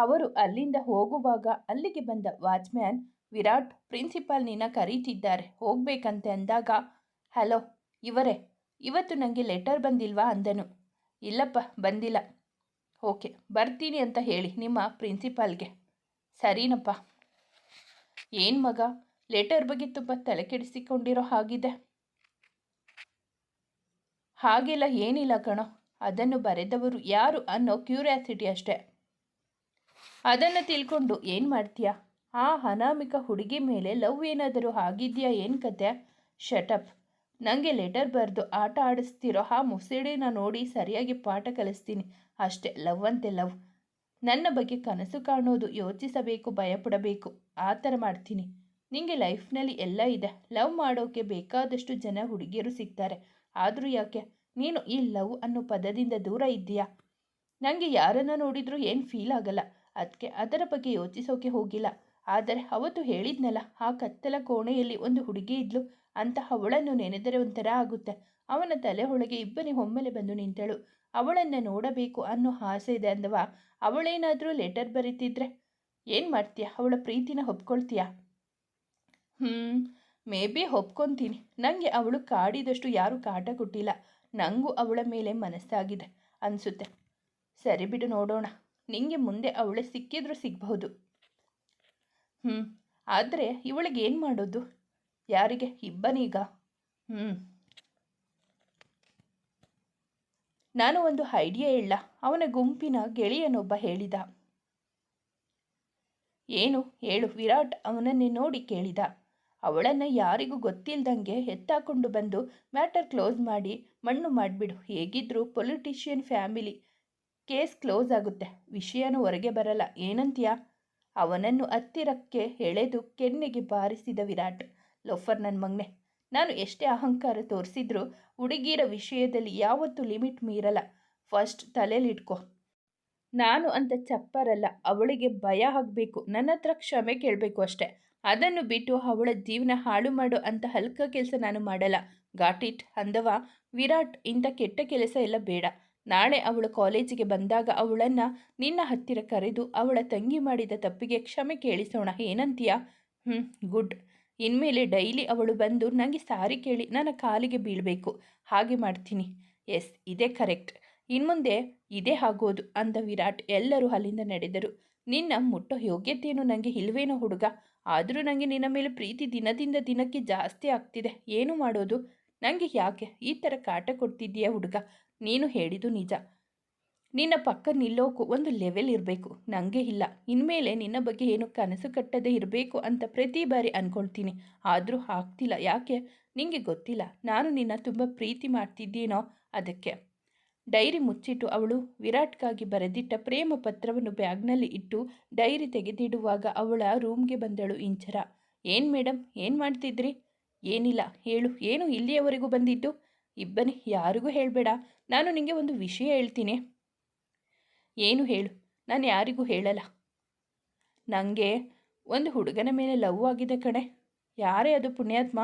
ಅವರು ಅಲ್ಲಿಂದ ಹೋಗುವಾಗ ಅಲ್ಲಿಗೆ ಬಂದ ವಾಚ್ಮ್ಯಾನ್ ವಿರಾಟ್ ಪ್ರಿನ್ಸಿಪಾಲ್ ನಿನ್ನ ಕರೀತಿದ್ದಾರೆ, ಹೋಗ್ಬೇಕಂತೆ ಅಂದಾಗ, ಹಲೋ, ಇವರೇ, ಇವತ್ತು ನನಗೆ ಲೆಟರ್ ಬಂದಿಲ್ವಾ? ಅಂದನು. ಇಲ್ಲಪ್ಪ, ಬಂದಿಲ್ಲ. ಓಕೆ, ಬರ್ತೀನಿ ಅಂತ ಹೇಳಿ ನಿಮ್ಮ ಪ್ರಿನ್ಸಿಪಾಲ್ಗೆ. ಸರಿನಪ್ಪ. ಏನು ಮಗ, ಲೆಟರ್ ಬಗ್ಗೆ ತುಂಬ ತಲೆ ಕೆಡಿಸಿಕೊಂಡಿರೋ ಹಾಗಿದೆ. ಹಾಗೆಲ್ಲ ಏನಿಲ್ಲ ಕಣೋ, ಅದನ್ನು ಬರೆದವರು ಯಾರು ಅನ್ನೋ ಕ್ಯೂರಿಯಾಸಿಟಿ ಅಷ್ಟೆ. ಅದನ್ನು ತಿಳ್ಕೊಂಡು ಏನು ಮಾಡ್ತೀಯಾ? ಆ ಅನಾಮಿಕ ಹುಡುಗಿ ಮೇಲೆ ಲವ್ ಏನಾದರೂ ಆಗಿದೆಯಾ ಏನು ಕತೆ? ಶಟಪ್ ನನಗೆ ಲೆಟರ್ ಬರೆದು ಆಟ ಆಡಿಸ್ತಿರೋ ಆ ಮುಸಿಡಿನ ನೋಡಿ ಸರಿಯಾಗಿ ಪಾಠ ಕಲಿಸ್ತೀನಿ. ಅಷ್ಟೇ ಲವ್ ಅಂತೆ ಲವ್ ನನ್ನ ಬಗ್ಗೆ ಕನಸು ಕಾಣೋದು ಯೋಚಿಸಬೇಕು, ಭಯಪಡಬೇಕು. ಆ ಥರ ಮಾಡ್ತೀನಿ. ನಿಮಗೆ ಲೈಫ್ನಲ್ಲಿ ಎಲ್ಲ ಇದೆ. ಲವ್ ಮಾಡೋಕ್ಕೆ ಬೇಕಾದಷ್ಟು ಜನ ಹುಡುಗಿಯರು ಸಿಗ್ತಾರೆ. ಆದರೂ ಯಾಕೆ? ನೀನು ಈ ಲವ್ ಅನ್ನೋ ಪದದಿಂದ ದೂರ ಇದ್ದೀಯಾ? ನನಗೆ ಯಾರನ್ನು ನೋಡಿದರೂ ಏನು ಫೀಲ್ ಆಗಲ್ಲ. ಅದಕ್ಕೆ ಅದರ ಬಗ್ಗೆ ಯೋಚಿಸೋಕೆ ಹೋಗಿಲ್ಲ. ಆದರೆ ಅವತ್ತು ಹೇಳಿದ್ನಲ್ಲ, ಆ ಕತ್ತಲ ಕೋಣೆಯಲ್ಲಿ ಒಂದು ಹುಡುಗಿ ಇದ್ಲು. ಅಂತಹ ಅವಳನ್ನು ನೆನೆದರೆ ಒಂಥರ ಆಗುತ್ತೆ. ಅವನ ತಲೆ ಒಳಗೆ ಇಬ್ಬನಿ ಒಮ್ಮೆಲೆ ಬಂದು ನಿಂತಳು. ಅವಳನ್ನು ನೋಡಬೇಕು ಅನ್ನೋ ಆಸೆ ಇದೆ ಅಂದವ? ಅವಳೇನಾದರೂ ಲೆಟರ್ ಬರೀತಿದ್ರೆ? ಏನು ಮಾಡ್ತೀಯ? ಅವಳ ಪ್ರೀತಿನ ಒಪ್ಕೊಳ್ತೀಯಾ? ಹ್ಞೂ ಮೇ ಬಿ ಒಪ್ಕೊತೀನಿ. ನನಗೆ ಅವಳು ಕಾಡಿದಷ್ಟು ಯಾರೂ ಕಾಟ ಕೊಟ್ಟಿಲ್ಲ. ನನಗೂ ಅವಳ ಮೇಲೆ ಮನಸ್ಸಾಗಿದೆ ಅನಿಸುತ್ತೆ. ಸರಿ ಬಿಡು, ನೋಡೋಣ. ನಿಂಗೆ ಮುಂದೆ ಅವಳೆ ಸಿಕ್ಕಿದ್ರೂ ಸಿಗಬಹುದು. ಹ್ಞೂ ಆದರೆ ಇವಳಿಗೆ ಏನು ಮಾಡೋದು? ಯಾರಿಗೆ? ಇಬ್ಬನೀಗ? ಹ್ಞೂ ನಾನು ಒಂದು ಐಡಿಯಾ ಇಲ್ಲ ಅವನ ಗುಂಪಿನ ಗೆಳೆಯನೊಬ್ಬ ಹೇಳಿದ. ಏನು? ಹೇಳು. ವಿರಾಟ್ ಅವನನ್ನೇ ನೋಡಿ ಕೇಳಿದ. ಅವಳನ್ನು ಯಾರಿಗೂ ಗೊತ್ತಿಲ್ದಂಗೆ ಎತ್ತಾಕೊಂಡು ಬಂದು ಮ್ಯಾಟರ್ ಕ್ಲೋಸ್ ಮಾಡಿ ಮಣ್ಣು ಮಾಡಿಬಿಡು. ಹೇಗಿದ್ರು ಪೊಲಿಟಿಷಿಯನ್ ಫ್ಯಾಮಿಲಿ. ಕೇಸ್ ಕ್ಲೋಸ್ ಆಗುತ್ತೆ. ವಿಷಯನೂ ಹೊರಗೆ ಬರಲ್ಲ. ಏನಂತೀಯ? ಅವನನ್ನು ಹತ್ತಿರಕ್ಕೆ ಎಳೆದು ಕೆನ್ನೆಗೆ ಬಾರಿಸಿದ ವಿರಾಟ್, ಲೋಫರ್ ನನ್ನ ಮಗನೆ, ನಾನು ಎಷ್ಟೇ ಅಹಂಕಾರ ತೋರಿಸಿದ್ರೂ ಹುಡುಗಿರ ವಿಷಯದಲ್ಲಿ ಯಾವತ್ತೂ ಲಿಮಿಟ್ ಮೀರಲ್ಲ. ಫಸ್ಟ್ ತಲೆಯಲ್ಲಿಟ್ಕೊ ನಾನು ಅಂತ ಚಪ್ಪರಲ್ಲ, ಅವಳಿಗೆ ಭಯ ಆಗಬೇಕು. ನನ್ನ ಹತ್ರ ಕ್ಷಮೆ ಕೇಳಬೇಕು ಅಷ್ಟೆ. ಅದನ್ನು ಬಿಟ್ಟು ಅವಳ ಜೀವನ ಹಾಳು ಮಾಡು ಅಂತ ಹಲ್ಕ ಕೆಲಸ ನಾನು ಮಾಡಲ್ಲ. ಗಾಟ್ ಅಂದವ? ವಿರಾಟ್, ಇಂಥ ಕೆಟ್ಟ ಕೆಲಸ ಎಲ್ಲ ಬೇಡ. ನಾಳೆ ಅವಳು ಕಾಲೇಜಿಗೆ ಬಂದಾಗ ಅವಳನ್ನು ನಿನ್ನ ಹತ್ತಿರ ಕರೆದು ಅವಳ ತಂಗಿ ಮಾಡಿದ ತಪ್ಪಿಗೆ ಕ್ಷಮೆ ಕೇಳಿಸೋಣ, ಏನಂತೀಯ? ಹ್ಞೂ ಗುಡ್. ಇನ್ಮೇಲೆ ಡೈಲಿ ಅವಳು ಬಂದು ನನಗೆ ಸಾರಿ ಕೇಳಿ ನನ್ನ ಕಾಲಿಗೆ ಬೀಳಬೇಕು. ಹಾಗೆ ಮಾಡ್ತೀನಿ. ಎಸ್, ಇದೇ ಕರೆಕ್ಟ್. ಇನ್ಮುಂದೆ ಇದೇ ಆಗೋದು ಅಂದ ವಿರಾಟ್. ಎಲ್ಲರೂ ಅಲ್ಲಿಂದ ನಡೆದರು. ನಿನ್ನ ಮುಟ್ಟೋ ಯೋಗ್ಯತೆಯನ್ನು ನನಗೆ ಇಲ್ವೇನೋ ಹುಡುಗ. ಆದರೂ ನನಗೆ ನಿನ್ನ ಮೇಲೆ ಪ್ರೀತಿ ದಿನದಿಂದ ದಿನಕ್ಕೆ ಜಾಸ್ತಿ ಆಗ್ತಿದೆ. ಏನು ಮಾಡೋದು? ನನಗೆ ಯಾಕೆ ಈ ಥರ ಕಾಟ ಕೊಡ್ತಿದ್ದೀಯ ಹುಡುಗ? ನೀನು ಹೇಳಿದು ನಿಜ. ನಿನ್ನ ಪಕ್ಕ ನಿಲ್ಲೋಕು ಒಂದು ಲೆವೆಲ್ ಇರಬೇಕು. ನನಗೆ ಇಲ್ಲ. ಇನ್ಮೇಲೆ ನಿನ್ನ ಬಗ್ಗೆ ಏನು ಕನಸು ಕಟ್ಟದೇ ಇರಬೇಕು ಅಂತ ಪ್ರತಿ ಬಾರಿ ಅಂದ್ಕೊಳ್ತೀನಿ ಆದರೂ ಆಗ್ತಿಲ್ಲ. ಯಾಕೆ? ನಿಮಗೆ ಗೊತ್ತಿಲ್ಲ. ನಾನು ನಿನ್ನ ತುಂಬ ಪ್ರೀತಿ ಮಾಡ್ತಿದ್ದೀನೋ? ಅದಕ್ಕೆ. ಡೈರಿ ಮುಚ್ಚಿಟ್ಟು ಅವಳು ವಿರಾಟ್ಗಾಗಿ ಬರೆದಿಟ್ಟ ಪ್ರೇಮ ಪತ್ರವನ್ನು ಬ್ಯಾಗ್ನಲ್ಲಿ ಇಟ್ಟು ಡೈರಿ ತೆಗೆದಿಡುವಾಗ ಅವಳ ರೂಮ್ಗೆ ಬಂದಳು ಇಂಚರ. ಏನು ಮೇಡಮ್ ಏನು ಮಾಡ್ತಿದ್ರಿ? ಏನಿಲ್ಲ. ಹೇಳು. ಏನು ಇಲ್ಲಿಯವರೆಗೂ ಬಂದಿದ್ದು? ಇಬ್ಬನಿ, ಯಾರಿಗೂ ಹೇಳಬೇಡ. ನಾನು ನಿಮಗೆ ಒಂದು ವಿಷಯ ಹೇಳ್ತೀನಿ. ಏನು ಹೇಳು? ನಾನು ಯಾರಿಗೂ ಹೇಳಲ್ಲ. ನನಗೆ ಒಂದು ಹುಡುಗನ ಮೇಲೆ ಲವ್ ಆಗಿದೆ ಕಣೆ. ಯಾರೇ ಅದು ಪುಣ್ಯಾತ್ಮ?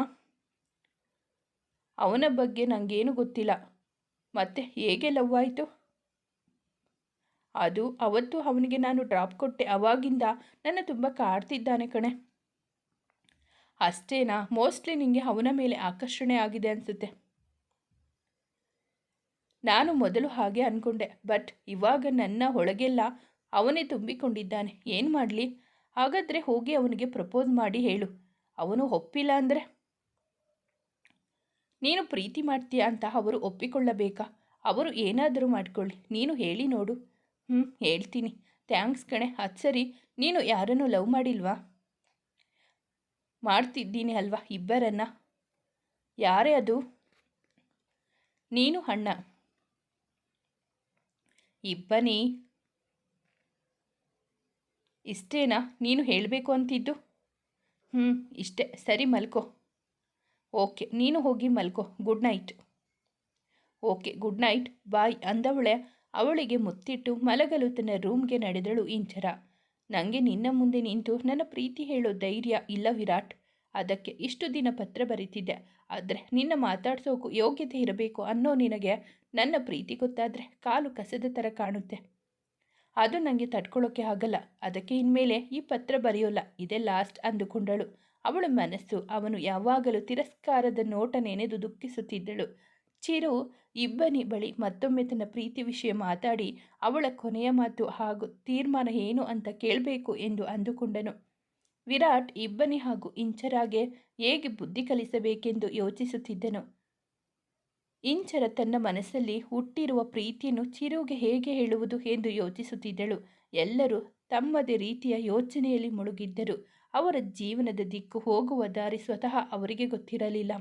ಅವನ ಬಗ್ಗೆ ನನಗೇನು ಗೊತ್ತಿಲ್ಲ. ಮತ್ತೆ ಹೇಗೆ ಲವ್ ಆಯಿತು? ಅದು ಅವತ್ತು ಅವನಿಗೆ ನಾನು ಡ್ರಾಪ್ ಕೊಟ್ಟೆ. ಅವಾಗಿಂದ ನನ್ನ ತುಂಬ ಕಾಡ್ತಿದ್ದಾನೆ ಕಣೆ. ಅಷ್ಟೇನಾ? ಮೋಸ್ಟ್ಲಿ ನಿಮಗೆ ಅವನ ಮೇಲೆ ಆಕರ್ಷಣೆ ಆಗಿದೆ ಅನಿಸುತ್ತೆ. ನಾನು ಮೊದಲು ಹಾಗೆ ಅಂದ್ಕೊಂಡೆ ಬಟ್ ಇವಾಗ ನನ್ನ ಒಳಗೆಲ್ಲ ಅವನೇ ತುಂಬಿಕೊಂಡಿದ್ದಾನೆ. ಏನು ಮಾಡಲಿ? ಹಾಗಾದರೆ ಹೋಗಿ ಅವನಿಗೆ ಪ್ರಪೋಸ್ ಮಾಡಿ ಹೇಳು. ಅವನು ಒಪ್ಪಿಲ್ಲ ಅಂದರೆ? ನೀನು ಪ್ರೀತಿ ಮಾಡ್ತೀಯ ಅಂತ ಅವರು ಒಪ್ಪಿಕೊಳ್ಳಬೇಕಾ? ಅವರು ಏನಾದರೂ ಮಾಡ್ಕೊಳ್ಳಿ. ನೀನು ಹೇಳಿ ನೋಡು. ಹ್ಞೂ ಹೇಳ್ತೀನಿ. ಥ್ಯಾಂಕ್ಸ್ ಕಣೆ. ಅದು ಸರಿ. ನೀನು ಯಾರನ್ನು ಲವ್ ಮಾಡಿಲ್ವಾ? ಮಾಡ್ತಿದ್ದೀನಿ ಅಲ್ವಾ ಇಬ್ಬರನ್ನ? ಯಾರೇ ಅದು? ನೀನು ಅಣ್ಣ. ಇಬ್ಬನಿ ಇಷ್ಟೇನಾ? ನೀನು ಹೇಳಬೇಕು ಅಂತಿದ್ದು? ಹ್ಞೂ ಇಷ್ಟೇ. ಸರಿ, ಮಲ್ಕೋ. ಓಕೆ, ನೀನು ಹೋಗಿ ಮಲ್ಕೋ. Good night. Okay, good night. Bye ಅಂದವಳೆ. ಅವಳಿಗೆ ಮುತ್ತಿಟ್ಟು ಮಲಗಲು ತನ್ನ ರೂಮ್ಗೆ ನಡೆದಳು ಇಂಚರ. ನನಗೆ ನಿನ್ನ ಮುಂದೆ ನಿಂತು ನನ್ನ ಪ್ರೀತಿ ಹೇಳೋ ಧೈರ್ಯ ಇಲ್ಲ ವಿರಾಟ್. ಅದಕ್ಕೆ ಇಷ್ಟು ದಿನ ಪತ್ರ ಬರೀತಿದ್ದೆ. ಆದರೆ ನಿನ್ನ ಮಾತಾಡ್ಸೋಕು ಯೋಗ್ಯತೆ ಇರಬೇಕು ಅನ್ನೋ ನಿನಗೆ ನನ್ನ ಪ್ರೀತಿ ಗೊತ್ತಾದರೆ ಕಾಲು ಕಸದ ಥರ ಕಾಣುತ್ತೆ. ಅದು ನನಗೆ ತಡ್ಕೊಳ್ಳೋಕೆ ಆಗಲ್ಲ. ಅದಕ್ಕೆ ಇನ್ಮೇಲೆ ಈ ಪತ್ರ ಬರೆಯೋಲ್ಲ. ಇದೇ ಲಾಸ್ಟ್ ಅಂದುಕೊಂಡಳು. ಅವಳ ಮನಸ್ಸು ಅವನು ಯಾವಾಗಲೂ ತಿರಸ್ಕಾರದ ನೋಟ ನೆನೆದು ದುಃಖಿಸುತ್ತಿದ್ದಳು. ಚಿರು, ಇಬ್ಬನಿ ಬಳಿ ಮತ್ತೊಮ್ಮೆ ತನ್ನ ಪ್ರೀತಿ ವಿಷಯ ಮಾತಾಡಿ ಅವಳ ಕೊನೆಯ ಮಾತು ಹಾಗೂ ತೀರ್ಮಾನ ಏನು ಅಂತ ಕೇಳಬೇಕು ಎಂದು ಅಂದುಕೊಂಡನು. ವಿರಾಟ್ ಇಬ್ಬನಿ ಹಾಗೂ ಇಂಚರಾಗೆ ಹೇಗೆ ಬುದ್ಧಿ ಕಲಿಸಬೇಕೆಂದು ಯೋಚಿಸುತ್ತಿದ್ದನು. ಇಂಚರ ತನ್ನ ಮನಸ್ಸಲ್ಲಿ ಹುಟ್ಟಿರುವ ಪ್ರೀತಿಯನ್ನು ಚಿರುಗೆ ಹೇಗೆ ಹೇಳುವುದು ಎಂದು ಯೋಚಿಸುತ್ತಿದ್ದಳು. ಎಲ್ಲರೂ ತಮ್ಮದೇ ರೀತಿಯ ಯೋಚನೆಯಲ್ಲಿ ಮುಳುಗಿದ್ದರು. ಅವರ ಜೀವನದ ದಿಕ್ಕು ಹೋಗುವ ದಾರಿ ಸ್ವತಃ ಅವರಿಗೆ ಗೊತ್ತಿರಲಿಲ್ಲ.